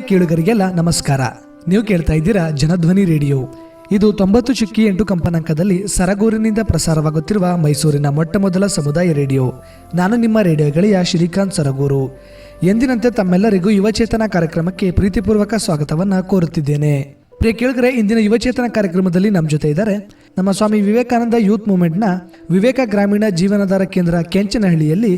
ಕೇಳುಗರಿಗೆಲ್ಲ ನಮಸ್ಕಾರ. ನೀವು ಕೇಳ್ತಾ ಇದ್ದೀರಾ ಜನಧ್ವನಿ ರೇಡಿಯೋ. ಇದು ತೊಂಬತ್ತು ಚುಕ್ಕಿ ಎಂಟು ಕಂಪನಾಂಕದಲ್ಲಿ ಸರಗೂರಿನಿಂದ ಪ್ರಸಾರವಾಗುತ್ತಿರುವ ಮೈಸೂರಿನ ಮೊಟ್ಟ ಮೊದಲ ಸಮುದಾಯ ರೇಡಿಯೋ. ನಾನು ನಿಮ್ಮ ರೇಡಿಯೋ ಗೆಳೆಯ ಶ್ರೀಕಾಂತ್ ಸರಗೂರು. ಎಂದಿನಂತೆ ತಮ್ಮೆಲ್ಲರಿಗೂ ಯುವಚೇತನ ಕಾರ್ಯಕ್ರಮಕ್ಕೆ ಪ್ರೀತಿಪೂರ್ವಕ ಸ್ವಾಗತವನ್ನು ಕೋರುತ್ತಿದ್ದೇನೆ. ಪ್ರಿಯ ಕೇಳಿದ್ರೆ ಇಂದಿನ ಯುವಚೇತನ ಕಾರ್ಯಕ್ರಮದಲ್ಲಿ ನಮ್ಮ ಜೊತೆ ಇದ್ದಾರೆ ನಮ್ಮ ಸ್ವಾಮಿ ವಿವೇಕಾನಂದ ಯೂತ್ ಮೂವ್ಮೆಂಟ್ನ ವಿವೇಕ ಗ್ರಾಮೀಣ ಜೀವನಾಧಾರ ಕೇಂದ್ರ ಕೆಂಚನಹಳ್ಳಿಯಲ್ಲಿ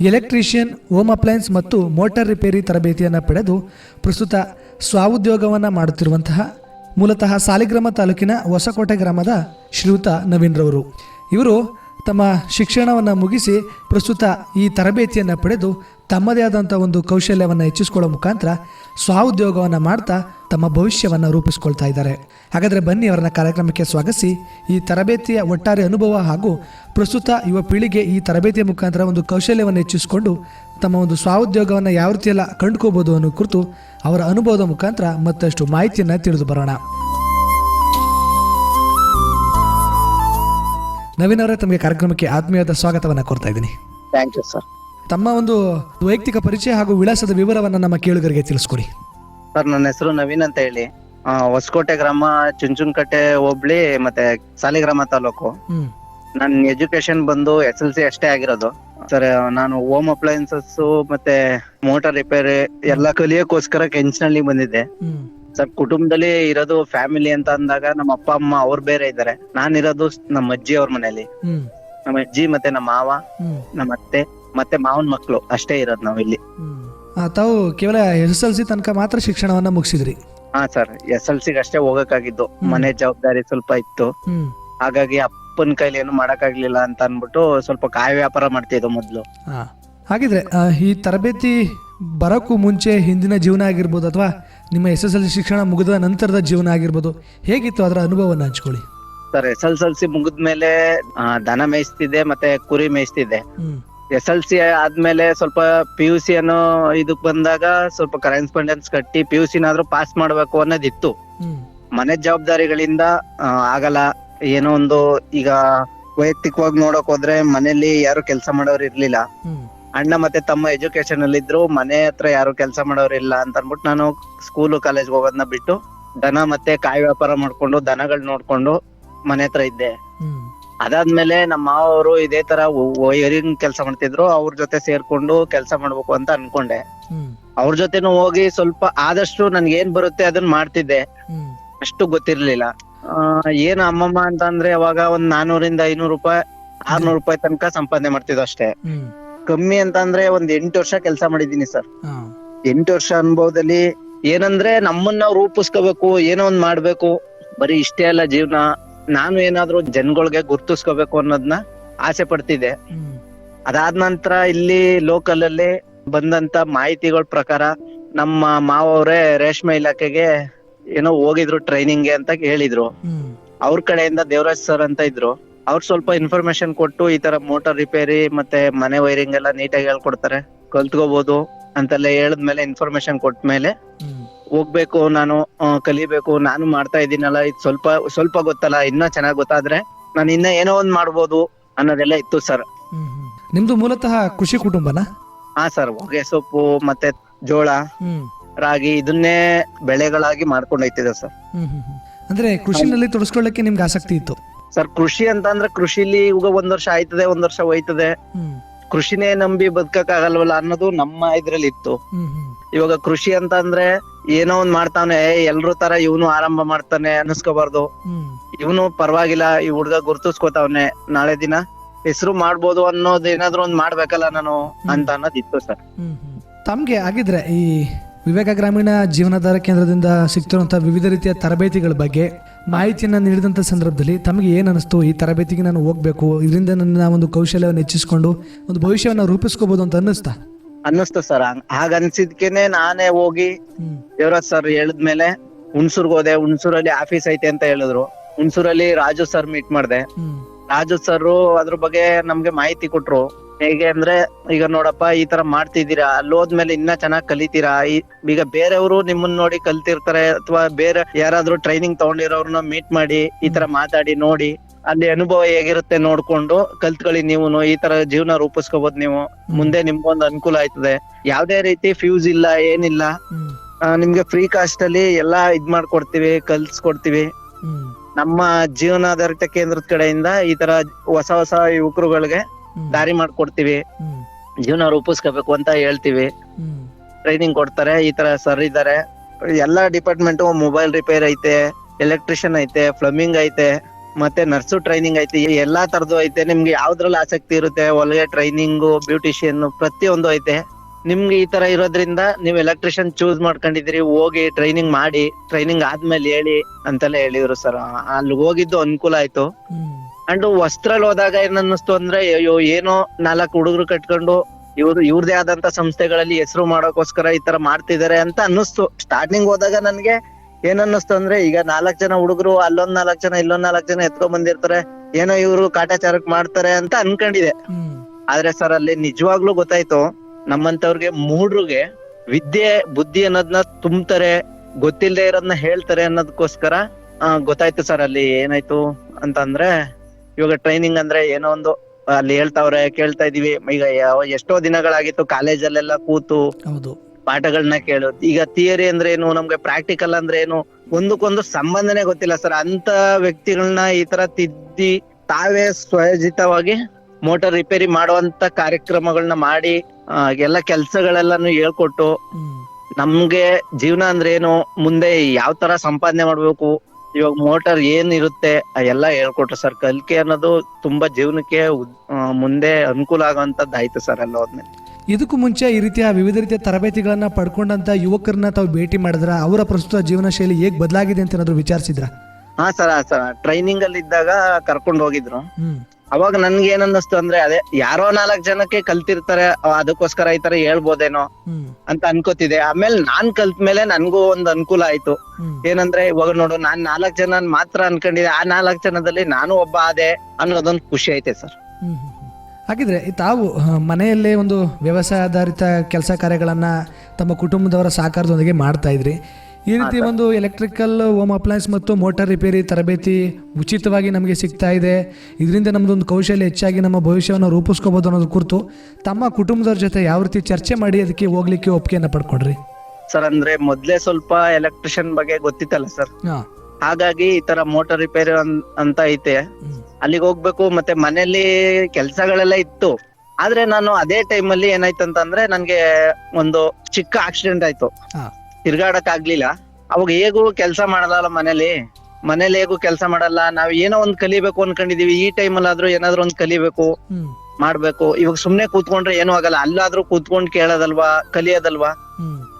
ಎಲೆಕ್ಟ್ರಿಷಿಯನ್, ಹೋಮ್ ಅಪ್ಲಯನ್ಸ್ ಮತ್ತು ಮೋಟಾರ್ ರಿಪೇರಿ ತರಬೇತಿಯನ್ನು ಪಡೆದು ಪ್ರಸ್ತುತ ಸ್ವಾಉದ್ಯೋಗವನ್ನು ಮಾಡುತ್ತಿರುವಂತಹ ಮೂಲತಃ ಸಾಲಿಗ್ರಾಮ ತಾಲೂಕಿನ ಹೊಸಕೋಟೆ ಗ್ರಾಮದ ಶ್ರೀಯುತ ನವೀನ್ರವರು. ಇವರು ತಮ್ಮ ಶಿಕ್ಷಣವನ್ನು ಮುಗಿಸಿ ಪ್ರಸ್ತುತ ಈ ತರಬೇತಿಯನ್ನು ಪಡೆದು ತಮ್ಮದೇ ಆದಂಥ ಒಂದು ಕೌಶಲ್ಯವನ್ನು ಹೆಚ್ಚಿಸ್ಕೊಳ್ಳೋ ಮುಖಾಂತರ ಸ್ವಉದ್ಯೋಗವನ್ನು ಮಾಡ್ತಾ ತಮ್ಮ ಭವಿಷ್ಯವನ್ನು ರೂಪಿಸ್ಕೊಳ್ತಾ ಇದ್ದಾರೆ. ಹಾಗಾದರೆ ಬನ್ನಿ ಅವರನ್ನ ಕಾರ್ಯಕ್ರಮಕ್ಕೆ ಸ್ವಾಗತಿಸಿ. ಈ ತರಬೇತಿಯ ಒಟ್ಟಾರೆ ಅನುಭವ ಹಾಗೂ ಪ್ರಸ್ತುತ ಯುವ ಪೀಳಿಗೆ ಈ ತರಬೇತಿಯ ಮುಖಾಂತರ ಒಂದು ಕೌಶಲ್ಯವನ್ನು ಹೆಚ್ಚಿಸಿಕೊಂಡು ತಮ್ಮ ಒಂದು ಸ್ವಾಉದ್ಯೋಗವನ್ನು ಯಾವ ರೀತಿಯೆಲ್ಲ ಕಂಡುಕೋಬೋದು ಅನ್ನೋ ಕುರಿತು ಅವರ ಅನುಭವದ ಮುಖಾಂತರ ಮತ್ತಷ್ಟು ಮಾಹಿತಿಯನ್ನು ತಿಳಿದು ಬರೋಣ. ನವೀನ್ ಅವರೇ ತಮಗೆ ಕಾರ್ಯಕ್ರಮಕ್ಕೆ ಆತ್ಮೀಯದ ಸ್ವಾಗತವನ್ನು ಕೋರ್ತಾ ಇದ್ದೀನಿ. ಥ್ಯಾಂಕ್ ಯು ಸರ್ ತಮ್ಮ ಒಂದು ವೈಯಕ್ತಿಕ ಪರಿಚಯ ಹಾಗೂ ವಿಳಾಸದ ವಿವರವನ್ನು ನಮ್ಮ ಕೇಳುಗರಿಗೆ ತಿಳಿಸ್ಕೊಡಿ. ಸರ್ ನನ್ನ ಹೆಸರು ನವೀನ್ ಅಂತ ಹೇಳಿ. ಆ, ಹೊಸಕೋಟೆ ಗ್ರಾಮ ಚುಂಚುನ್ಕಟ್ಟೆ ಹೋಬ್ಳಿ ಮತ್ತೆ ಸಾಲಿಗ್ರಾಮ ತಾಲೂಕು. ಹ್ಮ್. ನನ್ನ ಎಜುಕೇಶನ್ ಬಂದು ಎಸ್ ಎಲ್ ಸಿ ಅಷ್ಟೇ ಆಗಿರೋದು. ಸರ್ ನಾನು ಹೋಮ್ ಅಪ್ಲಯನ್ಸಸ್ ಮತ್ತೆ ಮೋಟಾರ್ ರಿಪೇರಿ ಎಲ್ಲ ಕಲಿಯೋಕ್ಕೋಸ್ಕರ ಕೆಂಚಿನಲ್ಲಿ ಬಂದಿದ್ದೆ. ಹ್ಮ್. ಸರ್ ಕುಟುಂಬದಲ್ಲಿ ಇರೋದು ಫ್ಯಾಮಿಲಿ ಅಂತ ಅಂದಾಗ ನಮ್ಮ ಅಪ್ಪ ಅಮ್ಮ ಅವ್ರು ಬೇರೆ ಇದ್ದಾರೆ. ನಾನಿರೋದು ನಮ್ಮ ಅಜ್ಜಿ ಅವ್ರ ಮನೇಲಿ ಹ್ಮ್. ನಮ್ಮ ಅಜ್ಜಿ ಮತ್ತೆ ನಮ್ಮ ಮಾವ ಹ್ಮ್. ನಮ್ಮ ಅತ್ತೆ ಮತ್ತೆ ಮಾವನ್ ಮಕ್ಳು ಅಷ್ಟೇ ಇರೋದು ನಾವಿಲ್ಲಿ. ಇಲ್ಲಿ ಆ, ತಾವು ಕೇವಲ ಎಸ್ ಎಲ್ ಸಿ ತನಕ ಮಾತ್ರ ಶಿಕ್ಷಣವನ್ನ ಮುಗಿಸಿದ್ರಿ? ಹಾ ಸರ್ ಎಸ್ ಎಲ್ ಸಿಗೆ ಅಷ್ಟೇ ಹೋಗಕ್ಕಾಗಿದ್ದು. ಮನೆ ಜವಾಬ್ದಾರಿ ಸ್ವಲ್ಪ ಇತ್ತು. ಹ್ಮ್. ಹಾಗಾಗಿ ಅಪ್ಪನ ಕೈಲಿ ಏನು ಮಾಡಕ್ಕಾಗ್ಲಿಲ್ಲ ಅಂತ ಅನ್ಬಿಟ್ಟು ಸ್ವಲ್ಪ ಕಾಯಿ ವ್ಯಾಪಾರ ಮಾಡ್ತಿದ್ವು ಮೊದ್ಲು. ಹಾ. ಹಾಗಿದ್ರೆ ಆ, ಈ ತರಬೇತಿ ಬರೋಕ್ಕೂ ಮುಂಚೆ ಹಿಂದಿನ ಜೀವನ ಆಗಿರ್ಬೋದು ಅಥವಾ ನಿಮ್ಮ ಎಸ್ ಎಸ್ ಎಲ್ ಸಿ ಶಿಕ್ಷಣ ಮುಗಿದ ನಂತರದ ಜೀವನ ಆಗಿರ್ಬೋದು ಹೇಗಿತ್ತು ಅದರ ಅನುಭವವನ್ನು ಹಂಚ್ಕೊಳ್ಳಿ? Sir S L L C ಮುಗಿದ್ಮೇಲೆ ಆ, ದನ ಮೇಯಿಸ್ತಿದ್ದೆ ಮತ್ತೆ ಕುರಿ ಮೇಯಿಸ್ತಿದ್ದೆ. ಹ್ಮ್. ಎಸ್ ಎಲ್ ಸಿ ಆದ್ಮೇಲೆ ಸ್ವಲ್ಪ ಪಿ ಯು ಸಿ ಅನ್ನೋ ಇದಕ್ ಬಂದಾಗ ಸ್ವಲ್ಪ ಕರೆಸ್ಪಾಂಡೆನ್ಸ್ ಕಟ್ಟಿ ಪಿ ಯು ಸಿನಾದ್ರೂ ಪಾಸ್ ಮಾಡ್ಬೇಕು ಅನ್ನೋದಿತ್ತು. ಹ್ಮ್. ಮನೆ ಜವಾಬ್ದಾರಿಗಳಿಂದ ಆ, ಆಗಲ್ಲ. ಏನೋ ಒಂದು ಈಗ ವೈಯಕ್ತಿಕವಾಗಿ ನೋಡಕ್ ಹೋದ್ರೆ ಮನೇಲಿ ಯಾರು ಕೆಲಸ ಮಾಡೋರು ಇರ್ಲಿಲ್ಲ. ಹ್ಮ್. ಅಣ್ಣ ಮತ್ತೆ ತಮ್ಮ ಎಜುಕೇಶನ್ ಅಲ್ಲಿ ಇದ್ರು ಮನೆ ಹತ್ರ ಯಾರು ಕೆಲಸ ಮಾಡೋರು ಇಲ್ಲ ಅಂತ ಅನ್ಬಿಟ್ಟು ನಾನು ಸ್ಕೂಲ್ ಕಾಲೇಜ್ ಹೋಗೋದನ್ನ ಬಿಟ್ಟು ದನ ಮತ್ತೆ ಕಾಯಿ ವ್ಯಾಪಾರ ಮಾಡ್ಕೊಂಡು ದನಗಳ್ ನೋಡ್ಕೊಂಡು ಮನೆ ಹತ್ರ ಇದ್ದೆ. ಹ್ಮ್. ಅದಾದ್ಮೇಲೆ ನಮ್ಮ ಮಾವ ಅವ್ರು ಇದೇ ತರ ವೈರಿಂಗ್ ಕೆಲಸ ಮಾಡ್ತಿದ್ರು. ಅವ್ರ ಜೊತೆ ಸೇರ್ಕೊಂಡು ಕೆಲಸ ಮಾಡ್ಬೇಕು ಅಂತ ಅನ್ಕೊಂಡೆ. ಅವ್ರ ಜೊತೆನೂ ಹೋಗಿ ಸ್ವಲ್ಪ ಆದಷ್ಟು ನನ್ಗೆ ಏನ್ ಬರುತ್ತೆ ಅದನ್ನ ಮಾಡ್ತಿದ್ದೆ. ಅಷ್ಟು ಗೊತ್ತಿರ್ಲಿಲ್ಲ. ಏನ್ ಅಮ್ಮಮ್ಮ ಅಂತ ಅಂದ್ರೆ ಅವಾಗ ಒಂದ್ ನಾನೂರಿಂದ ಐನೂರು ರೂಪಾಯಿ ಆರ್ನೂರು ರೂಪಾಯಿ ತನಕ ಸಂಪಾದನೆ ಮಾಡ್ತಿದ್ವು ಅಷ್ಟೇ. ಕಮ್ಮಿ ಅಂತ ಅಂದ್ರೆ ಒಂದ್ ಎಂಟು ವರ್ಷ ಕೆಲಸ ಮಾಡಿದೀನಿ ಸರ್. ಎಂಟು ವರ್ಷ ಅನುಭವದಲ್ಲಿ ಏನಂದ್ರೆ ನಮ್ಮನ್ನ ರೂಪಿಸ್ಕೋಬೇಕು ಏನೋ ಒಂದ್ ಮಾಡ್ಬೇಕು. ಬರೀ ಇಷ್ಟೇ ಅಲ್ಲ ಜೀವನ. ನಾನು ಏನಾದ್ರೂ ಜನಗಳಿಗೆ ಗುರ್ತಿಸ್ಕೋಬೇಕು ಅನ್ನೋದನ್ನ ಆಸೆ ಪಡ್ತಿದ್ದೆ. ಅದಾದ ನಂತರ ಇಲ್ಲಿ ಲೋಕಲ್ ಅಲ್ಲಿ ಬಂದಂತ ಮಾಹಿತಿಗಳ ಪ್ರಕಾರ ನಮ್ಮ ಮಾವವರೇ ರೇಷ್ಮೆ ಇಲಾಖೆಗೆ ಏನೋ ಹೋಗಿದ್ರು ಟ್ರೈನಿಂಗ್ಗೆ ಅಂತ ಹೇಳಿದ್ರು. ಅವ್ರ ಕಡೆಯಿಂದ ದೇವರಾಜ್ ಸರ್ ಅಂತ ಇದ್ರು. ಅವ್ರು ಸ್ವಲ್ಪ ಇನ್ಫಾರ್ಮೇಶನ್ ಕೊಟ್ಟು ಈ ತರ ಮೋಟಾರ್ ರಿಪೇರಿ ಮತ್ತೆ ಮನೆ ವೈರಿಂಗ್ ಎಲ್ಲ ನೀಟಾಗಿ ಹೇಳ್ಕೊಡ್ತಾರೆ. ಕಲ್ತ್ಕೋಬಹುದು ಅಂತೆಲ್ಲ ಹೇಳಿದ್ಮೇಲೆ ಇನ್ಫಾರ್ಮೇಶನ್ ಕೊಟ್ಮೇಲೆ ಹ್ಮ್. ಹೋಗ್ಬೇಕು ನಾನು ಕಲಿಬೇಕು ನಾನು ಮಾಡ್ತಾ ಇದ್ದೀನಲ್ಲ ಇದು ಸ್ವಲ್ಪ ಸ್ವಲ್ಪ ಗೊತ್ತಲ್ಲ ಇನ್ನ ಚೆನ್ನಾಗ್ ಗೊತ್ತಾದ್ರೆ ನಾನು ಇನ್ನ ಏನೋ ಒಂದ್ ಮಾಡ್ಬೋದು ಅನ್ನೋದೆಲ್ಲ ಇತ್ತು ಸರ್. ನಿಮ್ದು ಮೂಲತಃ ಕೃಷಿ ಕುಟುಂಬನಾ? ಹಾ ಸರ್ ಹೊಗೆ ಸೊಪ್ಪು ಮತ್ತೆ ಜೋಳ ಹ್ಮ್. ರಾಗಿ ಇದನ್ನೇ ಬೆಳೆಗಳಾಗಿ ಮಾಡ್ಕೊಂಡ್ ಹೋಯ್ತಿದೆ ಸರ್. ಹ್ಮ್ ಹ್ಮ್ ಹ್ಮ್. ಅಂದ್ರೆ ಕೃಷಿನಲ್ಲಿ ತೊಡಸ್ಕೊಳ್ಳಕ್ಕೆ ನಿಮ್ಗೆ ಆಸಕ್ತಿ ಇತ್ತು? ಸರ್ ಕೃಷಿ ಅಂತ ಅಂದ್ರೆ ಕೃಷಿಲಿ ಈಗ ಒಂದ್ ವರ್ಷ ಆಯ್ತದೆ ಒಂದ್ ವರ್ಷ ಹೋಯ್ತದೆ. ಹ್ಮ್. ಕೃಷಿನೇ ನಂಬಿ ಬದುಕಕ್ ಆಗಲ್ವಲ್ಲ ಅನ್ನೋದು ನಮ್ಮ ಇದ್ರಲ್ಲಿ ಇತ್ತು. ಹ್ಮ್ ಹ್ಮ್. ಇವಾಗ ಕೃಷಿ ಅಂತ ಅಂದ್ರೆ ಏನೋ ಒಂದ್ ಮಾಡ್ತಾನೆ ಎಲ್ರು ತರ ಇವನು ಆರಂಭ ಮಾಡ್ತಾನೆ ಅನ್ಸ್ಕೋಬಾರ್ದು ಇವನು ಪರವಾಗಿಲ್ಲ ಈ ಹುಡ್ಗ ಗುರ್ತಿಸ್ಕೋತಾವ್ನೆ. ನಾಳೆ ದಿನ ಹೆಸರು ಮಾಡ್ಬೋದು ಅನ್ನೋದ್ ಏನಾದ್ರು ಒಂದ್ ಮಾಡ್ಬೇಕಲ್ಲ ನಾನು ಅಂತ ಅನ್ನೋದಿತ್ತು ಸರ್. ತಮ್ಗೆ ಆಗಿದ್ರೆ ಈ ವಿವೇಕ ಗ್ರಾಮೀಣ ಜೀವನಾಧಾರ ಕೇಂದ್ರದಿಂದ ಸಿಗ್ತಿರುವಂತಹ ವಿವಿಧ ರೀತಿಯ ತರಬೇತಿಗಳ ಬಗ್ಗೆ ಮಾಹಿತಿಯನ್ನ ನೀಡಿದಂತ ಸಂದರ್ಭದಲ್ಲಿ ತಮಗೆ ಏನು ಅನಿಸ್ತು? ಈ ತರಬೇತಿಗೆ ನಾನು ಹೋಗ್ಬೇಕು. ಇದರಿಂದ ನನ್ನ ಒಂದು ಕೌಶಲ್ಯವನ್ನು ಹೆಚ್ಚಿಸಿಕೊಂಡು ಒಂದು ಭವಿಷ್ಯವನ್ನು ರೂಪಿಸ್ಕೋಬಹುದು ಅಂತ ಅನ್ನಿಸ್ತಾ? ಅನ್ನಿಸ್ತು ಸರ್. ಹಾಗ ಅನ್ಸಿದ್ಕೇನೆ ನಾನೇ ಹೋಗಿ ದೇವರಾಜ್ ಸರ್ ಹೇಳಿದ್ಮೇಲೆ ಹುಣ್ಸೂರ್ಗ್ ಹೋದೆ. ಹುಣ್ಸೂರಲ್ಲಿ ಆಫೀಸ್ ಐತೆ ಅಂತ ಹೇಳಿದ್ರು. ಹುಣ್ಸೂರಲ್ಲಿ ರಾಜು ಸರ್ ಮೀಟ್ ಮಾಡ್ದೆ. ರಾಜು ಸರ್ ಅದ್ರ ಬಗ್ಗೆ ನಮ್ಗೆ ಮಾಹಿತಿ ಕೊಟ್ರು. ಹೇಗೆ ಅಂದ್ರೆ ಈಗ ನೋಡಪ್ಪ ಈ ತರ ಮಾಡ್ತಿದ್ದೀರಾ? ಅಲ್ಲಿ ಹೋದ್ಮೇಲೆ ಇನ್ನ ಚೆನ್ನಾಗ್ ಕಲಿತೀರಾ? ಈ- ಈಗ ಬೇರೆಯವರು ನಿಮ್ಮನ್ನ ನೋಡಿ ಕಲ್ತಿರ್ತಾರೆ ಅಥವಾ ಬೇರೆ ಯಾರಾದ್ರೂ ಟ್ರೈನಿಂಗ್ ತಗೊಂಡಿರೋರ್ನ ಮೀಟ್ ಮಾಡಿ ಈ ತರ ಮಾತಾಡಿ ನೋಡಿ ಅಲ್ಲಿ ಅನುಭವ ಹೇಗಿರುತ್ತೆ ನೋಡ್ಕೊಂಡು ಕಲ್ತ್ಕೊಳ್ಳಿ ನೀವು ಈ ತರ ಜೀವನ ರೂಪಿಸ್ಕೋಬಹುದು ನೀವು. ಮುಂದೆ ನಿಮ್ಗೊಂದು ಅನುಕೂಲ ಆಯ್ತದೆ. ಯಾವ್ದೇ ರೀತಿ ಫ್ಯೂಸ್ ಇಲ್ಲ ಏನಿಲ್ಲ ಹ್ಮ್. ಆ, ನಿಮ್ಗೆ ಫ್ರೀ ಕಾಸ್ಟ್ ಅಲ್ಲಿ ಎಲ್ಲಾ ಇದ್ ಮಾಡ್ಕೊಡ್ತೀವಿ ಕಲ್ಸ್ಕೊಡ್ತೀವಿ. ಹ್ಮ್. ನಮ್ಮ ಜೀವನಾಧಾರಿತ ಕೇಂದ್ರದ ಕಡೆಯಿಂದ ಈ ತರ ಹೊಸ ಹೊಸ ಯುವಕರುಗಳಿಗೆ. ದಾರಿ ಮಾಡ್ಕೊಡ್ತೀವಿ. ಜೀವನ ರೂಪಿಸ್ಕೋಬೇಕು ಅಂತ ಹೇಳ್ತೀವಿ. ಟ್ರೈನಿಂಗ್ ಕೊಡ್ತಾರೆ ಈ ತರ ಸರ್ ಇದ್ದಾರೆ. ಎಲ್ಲಾ ಡಿಪಾರ್ಟ್ಮೆಂಟ್ ಮೊಬೈಲ್ ರಿಪೇರ್ ಐತೆ ಎಲೆಕ್ಟ್ರಿಷಿಯನ್ ಐತೆ ಪ್ಲಂಬಿಂಗ್ ಐತೆ ಮತ್ತೆ ನರ್ಸು ಟ್ರೈನಿಂಗ್ ಐತೆ ಎಲ್ಲಾ ತರದ್ದು ಐತೆ. ನಿಮ್ಗೆ ಯಾವ್ದ್ರಲ್ಲಿ ಆಸಕ್ತಿ ಇರುತ್ತೆ ಒಳಗೆ ಟ್ರೈನಿಂಗ್ ಬ್ಯೂಟಿಷಿಯನ್ ಪ್ರತಿಯೊಂದು ಐತೆ. ನಿಮ್ಗೆ ಈ ತರ ಇರೋದ್ರಿಂದ ನೀವು ಎಲೆಕ್ಟ್ರಿಷಿಯನ್ ಚೂಸ್ ಮಾಡ್ಕೊಂಡಿದ್ರಿ ಹೋಗಿ ಟ್ರೈನಿಂಗ್ ಮಾಡಿ ಟ್ರೈನಿಂಗ್ ಆದ್ಮೇಲೆ ಹೇಳಿ ಅಂತೆಲ್ಲ ಹೇಳಿದ್ರು ಸರ್. ಅಲ್ಲಿ ಹೋಗಿದ್ದು ಅನುಕೂಲ ಆಯ್ತು. ಅಂಡ್ ವಸ್ತ್ರಲ್ಲಿ ಹೋದಾಗ ಏನ್ ಅನ್ನಿಸ್ತು ಅಂದ್ರೆ, ಅಯ್ಯೋ, ಏನೋ ನಾಲ್ಕು ಹುಡುಗರು ಕಟ್ಕೊಂಡು ಇವ್ರು, ಇವ್ರದೇ ಆದಂತ ಸಂಸ್ಥೆಗಳಲ್ಲಿ ಹೆಸರು ಮಾಡೋಕೋಸ್ಕರ ಈ ತರ ಮಾಡ್ತಿದ್ದಾರೆ ಅಂತ ಅನ್ನಿಸ್ತು. ಸ್ಟಾರ್ಟಿಂಗ್ ಹೋದಾಗ ನನ್ಗೆ ಏನ್ ಅನ್ನಿಸ್ತು ಅಂದ್ರೆ, ಈಗ ನಾಲ್ಕ್ ಜನ ಹುಡುಗರು ಅಲ್ಲೊಂದ್ ನಾಲ್ಕ್ ಜನ ಇಲ್ಲೊಂದ್ ನಾಲ್ಕ್ ಜನ ಎತ್ಕೊಂಡ್ ಬಂದಿರ್ತಾರೆ, ಏನೋ ಇವ್ರು ಕಾಟಾಚಾರಕ್ ಮಾಡ್ತಾರೆ ಅಂತ ಅನ್ಕೊಂಡಿದೆ. ಆದ್ರೆ ಸರ್, ಅಲ್ಲಿ ನಿಜವಾಗ್ಲೂ ಗೊತ್ತಾಯ್ತು ನಮ್ಮಂತವ್ರಿಗೆ ಮೂಡ್ರಿಗೆ ವಿದ್ಯೆ, ಬುದ್ಧಿ ಅನ್ನೋದನ್ನ ತುಂಬ್ತಾರೆ ಗೊತ್ತಿಲ್ಲದೆ ಇರೋದನ್ನ ಹೇಳ್ತಾರೆ ಅನ್ನೋದಕ್ಕೋಸ್ಕರ ಗೊತ್ತಾಯ್ತು ಸರ್, ಅಲ್ಲಿ ಏನಾಯ್ತು ಅಂತಂದ್ರೆ ಇವಾಗ ಟ್ರೈನಿಂಗ್ ಅಂದ್ರೆ ಏನೋ ಒಂದು ಅಲ್ಲಿ ಹೇಳ್ತಾವ್ರೆ ಕೇಳ್ತಾ ಇದೀವಿ. ಈಗ ಯಾವ- ಎಷ್ಟೋ ದಿನಗಳಾಗಿತ್ತು ಕಾಲೇಜಲ್ಲೆಲ್ಲ ಕೂತು ಹೌದು. ಪಾಠಗಳನ್ನ ಕೇಳೋದು ಈಗ ಥಿಯರಿ ಅಂದ್ರೆ ಏನು ನಮ್ಗೆ ಪ್ರಾಕ್ಟಿಕಲ್ ಅಂದ್ರೆ ಏನು ಒಂದಕ್ಕೊಂದು ಸಂಬಂಧನೇ ಗೊತ್ತಿಲ್ಲ ಸರ್. ಅಂತ ವ್ಯಕ್ತಿಗಳನ್ನ ಈ ತರ ತಿದ್ದಿ ತಾವೇ ಸ್ವಯೋಜಿತವಾಗಿ ಮೋಟಾರ್ ರಿಪೇರಿ ಮಾಡುವಂತ ಕಾರ್ಯಕ್ರಮಗಳನ್ನ ಮಾಡಿ ಆ, ಎಲ್ಲ ಕೆಲ್ಸಗಳೆಲ್ಲಾನು ಹೇಳ್ಕೊಟ್ಟು ಹ್ಮ್. ನಮ್ಗೆ ಜೀವನ ಅಂದ್ರೆ ಏನು ಮುಂದೆ ಯಾವ ತರ ಸಂಪಾದನೆ ಮಾಡ್ಬೇಕು ಇವಾಗ ಮೋಟಾರ್ ಏನ್ ಇರುತ್ತೆ ಎಲ್ಲ ಹೇಳ್ಕೊಟ್ರು ಸರ್ ಕಲಿಕೆ ಅನ್ನೋದು ತುಂಬಾ ಜೀವನಕ್ಕೆ ಉದ್- ಆ, ಮುಂದೆ ಅನುಕೂಲ ಆಗುವಂತದ್ದು ಆಯ್ತು ಸರ್ ಎಲ್ಲ ಹೋದ್ಮೇಲೆ. ಇದಕ್ಕೂ ಮುಂಚೆ ಈ ರೀತಿಯ ವಿವಿಧ ರೀತಿಯ ತರಬೇತಿಗಳನ್ನ ಪಡ್ಕೊಂಡಂತ ಯುವಕರನ್ನ ತಾವು ಭೇಟಿ ಮಾಡಿದ್ರ ಅವರ ಪ್ರಸ್ತುತ ಜೀವನ ಶೈಲಿ ಹೇಗ್ ಬದಲಾಗಿದೆ ಅಂತ ಏನಾದ್ರು ವಿಚಾರಿಸಿದ್ರ? ಹಾ ಸರ್ ಸರ್ ಟ್ರೈನಿಂಗ್ ಅಲ್ಲಿ ಇದ್ದಾಗ ಕರ್ಕೊಂಡು ಹೋಗಿದ್ರು. ಹ್ಮ್. ಅವಾಗ ನನ್ಗೆ ಏನ್ ಅನ್ನಿಸ್ತು ಅಂದ್ರೆ ಅದೇ ಯಾರೋ ನಾಲ್ಕ್ ಜನಕ್ಕೆ ಕಲ್ತಿರ್ತಾರೆ ಅದಕ್ಕೋಸ್ಕರ ಈ ತರ ಹೇಳ್ಬೋದೇನೋ ಅಂತ ಅನ್ಕೋತಿದೆ ಆಮೇಲೆ ನಾನ್ ಕಲ್ತ್ ಮೇಲೆ ನನ್ಗೂ ಒಂದ್ ಅನುಕೂಲ ಆಯ್ತು. ಏನಂದ್ರೆ ಇವಾಗ ನೋಡು ನಾನ್ ನಾಲ್ಕ್ ಜನ ಮಾತ್ರ ಅನ್ಕೊಂಡಿದ್ದೆ. ಆ ನಾಲ್ಕ್ ಜನದಲ್ಲಿ ನಾನು ಒಬ್ಬ ಆದೆ ಅನ್ನೋದೊಂದು ಖುಷಿ ಐತೆ ಸರ್. ಹಾಗಿದ್ರೆ ತಾವು ಮನೆಯಲ್ಲೇ ಒಂದು ವ್ಯವಸಾಯ ಆಧಾರಿತ ಕೆಲಸ ಕಾರ್ಯಗಳನ್ನ ತಮ್ಮ ಕುಟುಂಬದವರ ಸಹಕಾರದೊಂದಿಗೆ ಮಾಡ್ತಾ ಇದ್ರಿ. ಈ ರೀತಿ ಒಂದು ಎಲೆಕ್ಟ್ರಿಕಲ್ ಹೋಮ್ ಅಪ್ಲಯನ್ಸ್ ಮತ್ತು ಮೋಟಾರ್ ರಿಪೇರಿ ತರಬೇತಿ ಉಚಿತವಾಗಿ ನಮಗೆ ಸಿಗ್ತಾ ಇದೆ. ಇದರಿಂದ ನಮ್ಮದೊಂದು ಕೌಶಲ್ಯ ಹೆಚ್ಚಾಗಿ ನಮ್ಮ ಭವಿಷ್ಯವನ್ನು ರೂಪಿಸ್ಕೋಬೋದು ಅನ್ನೋದು ಕುರಿತು ತಮ್ಮ ಕುಟುಂಬದವ್ರ ಜೊತೆ ಯಾವ ರೀತಿ ಚರ್ಚೆ ಮಾಡಿ ಅದಕ್ಕೆ ಹೋಗ್ಲಿಕ್ಕೆ ಒಪ್ಪಿಗೆಯನ್ನು ಪಡ್ಕೊಡ್ರಿ. ಸರ್ ಅಂದ್ರೆ ಮೊದ್ಲೇ ಸ್ವಲ್ಪ ಎಲೆಕ್ಟ್ರಿಷಿಯನ್ ಬಗ್ಗೆ ಗೊತ್ತಿತ್ತಲ್ಲ ಸರ್ ಹಾಂ. ಹಾಗಾಗಿ ಈ ತರ ಮೋಟರ್ ರಿಪೇರಿ ಅಂತ ಐತೆ. ಅಲ್ಲಿಗೆ ಹೋಗ್ಬೇಕು ಮತ್ತೆ ಮನೆಯಲ್ಲಿ ಕೆಲಸಗಳೆಲ್ಲ ಇತ್ತು. ಆದ್ರೆ ನಾನು ಅದೇ ಟೈಮ್ ಅಲ್ಲಿ ಏನಾಯ್ತು ಅಂತಂದ್ರೆ ನನ್ಗೆ ಒಂದು ಚಿಕ್ಕ ಆಕ್ಸಿಡೆಂಟ್ ಆಯ್ತು. ಹಾಂ. ತಿರ್ಗಾಡಕ್ ಆಗ್ಲಿಲ್ಲ ಅವಾಗ ಹೇಗೂ ಕೆಲಸ ಮಾಡಲ್ಲ ಮನೇಲಿ. ಮನೇಲಿ ಹೇಗೂ ಕೆಲಸ ಮಾಡಲ್ಲ. ನಾವ್ ಏನೋ ಒಂದ್ ಕಲಿಬೇಕು ಅನ್ಕೊಂಡಿದೀವಿ. ಈ ಟೈಮ್ ಅಲ್ಲಾದ್ರೂ ಏನಾದ್ರು ಒಂದ್ ಕಲಿಬೇಕು ಮಾಡ್ಬೇಕು. ಇವಾಗ ಸುಮ್ನೆ ಕೂತ್ಕೊಂಡ್ರೆ ಏನೂ ಆಗಲ್ಲ. ಅಲ್ಲಾದ್ರೂ ಕೂತ್ಕೊಂಡ್ ಕೇಳೋದಲ್ವಾ ಕಲಿಯೋದಲ್ವಾ?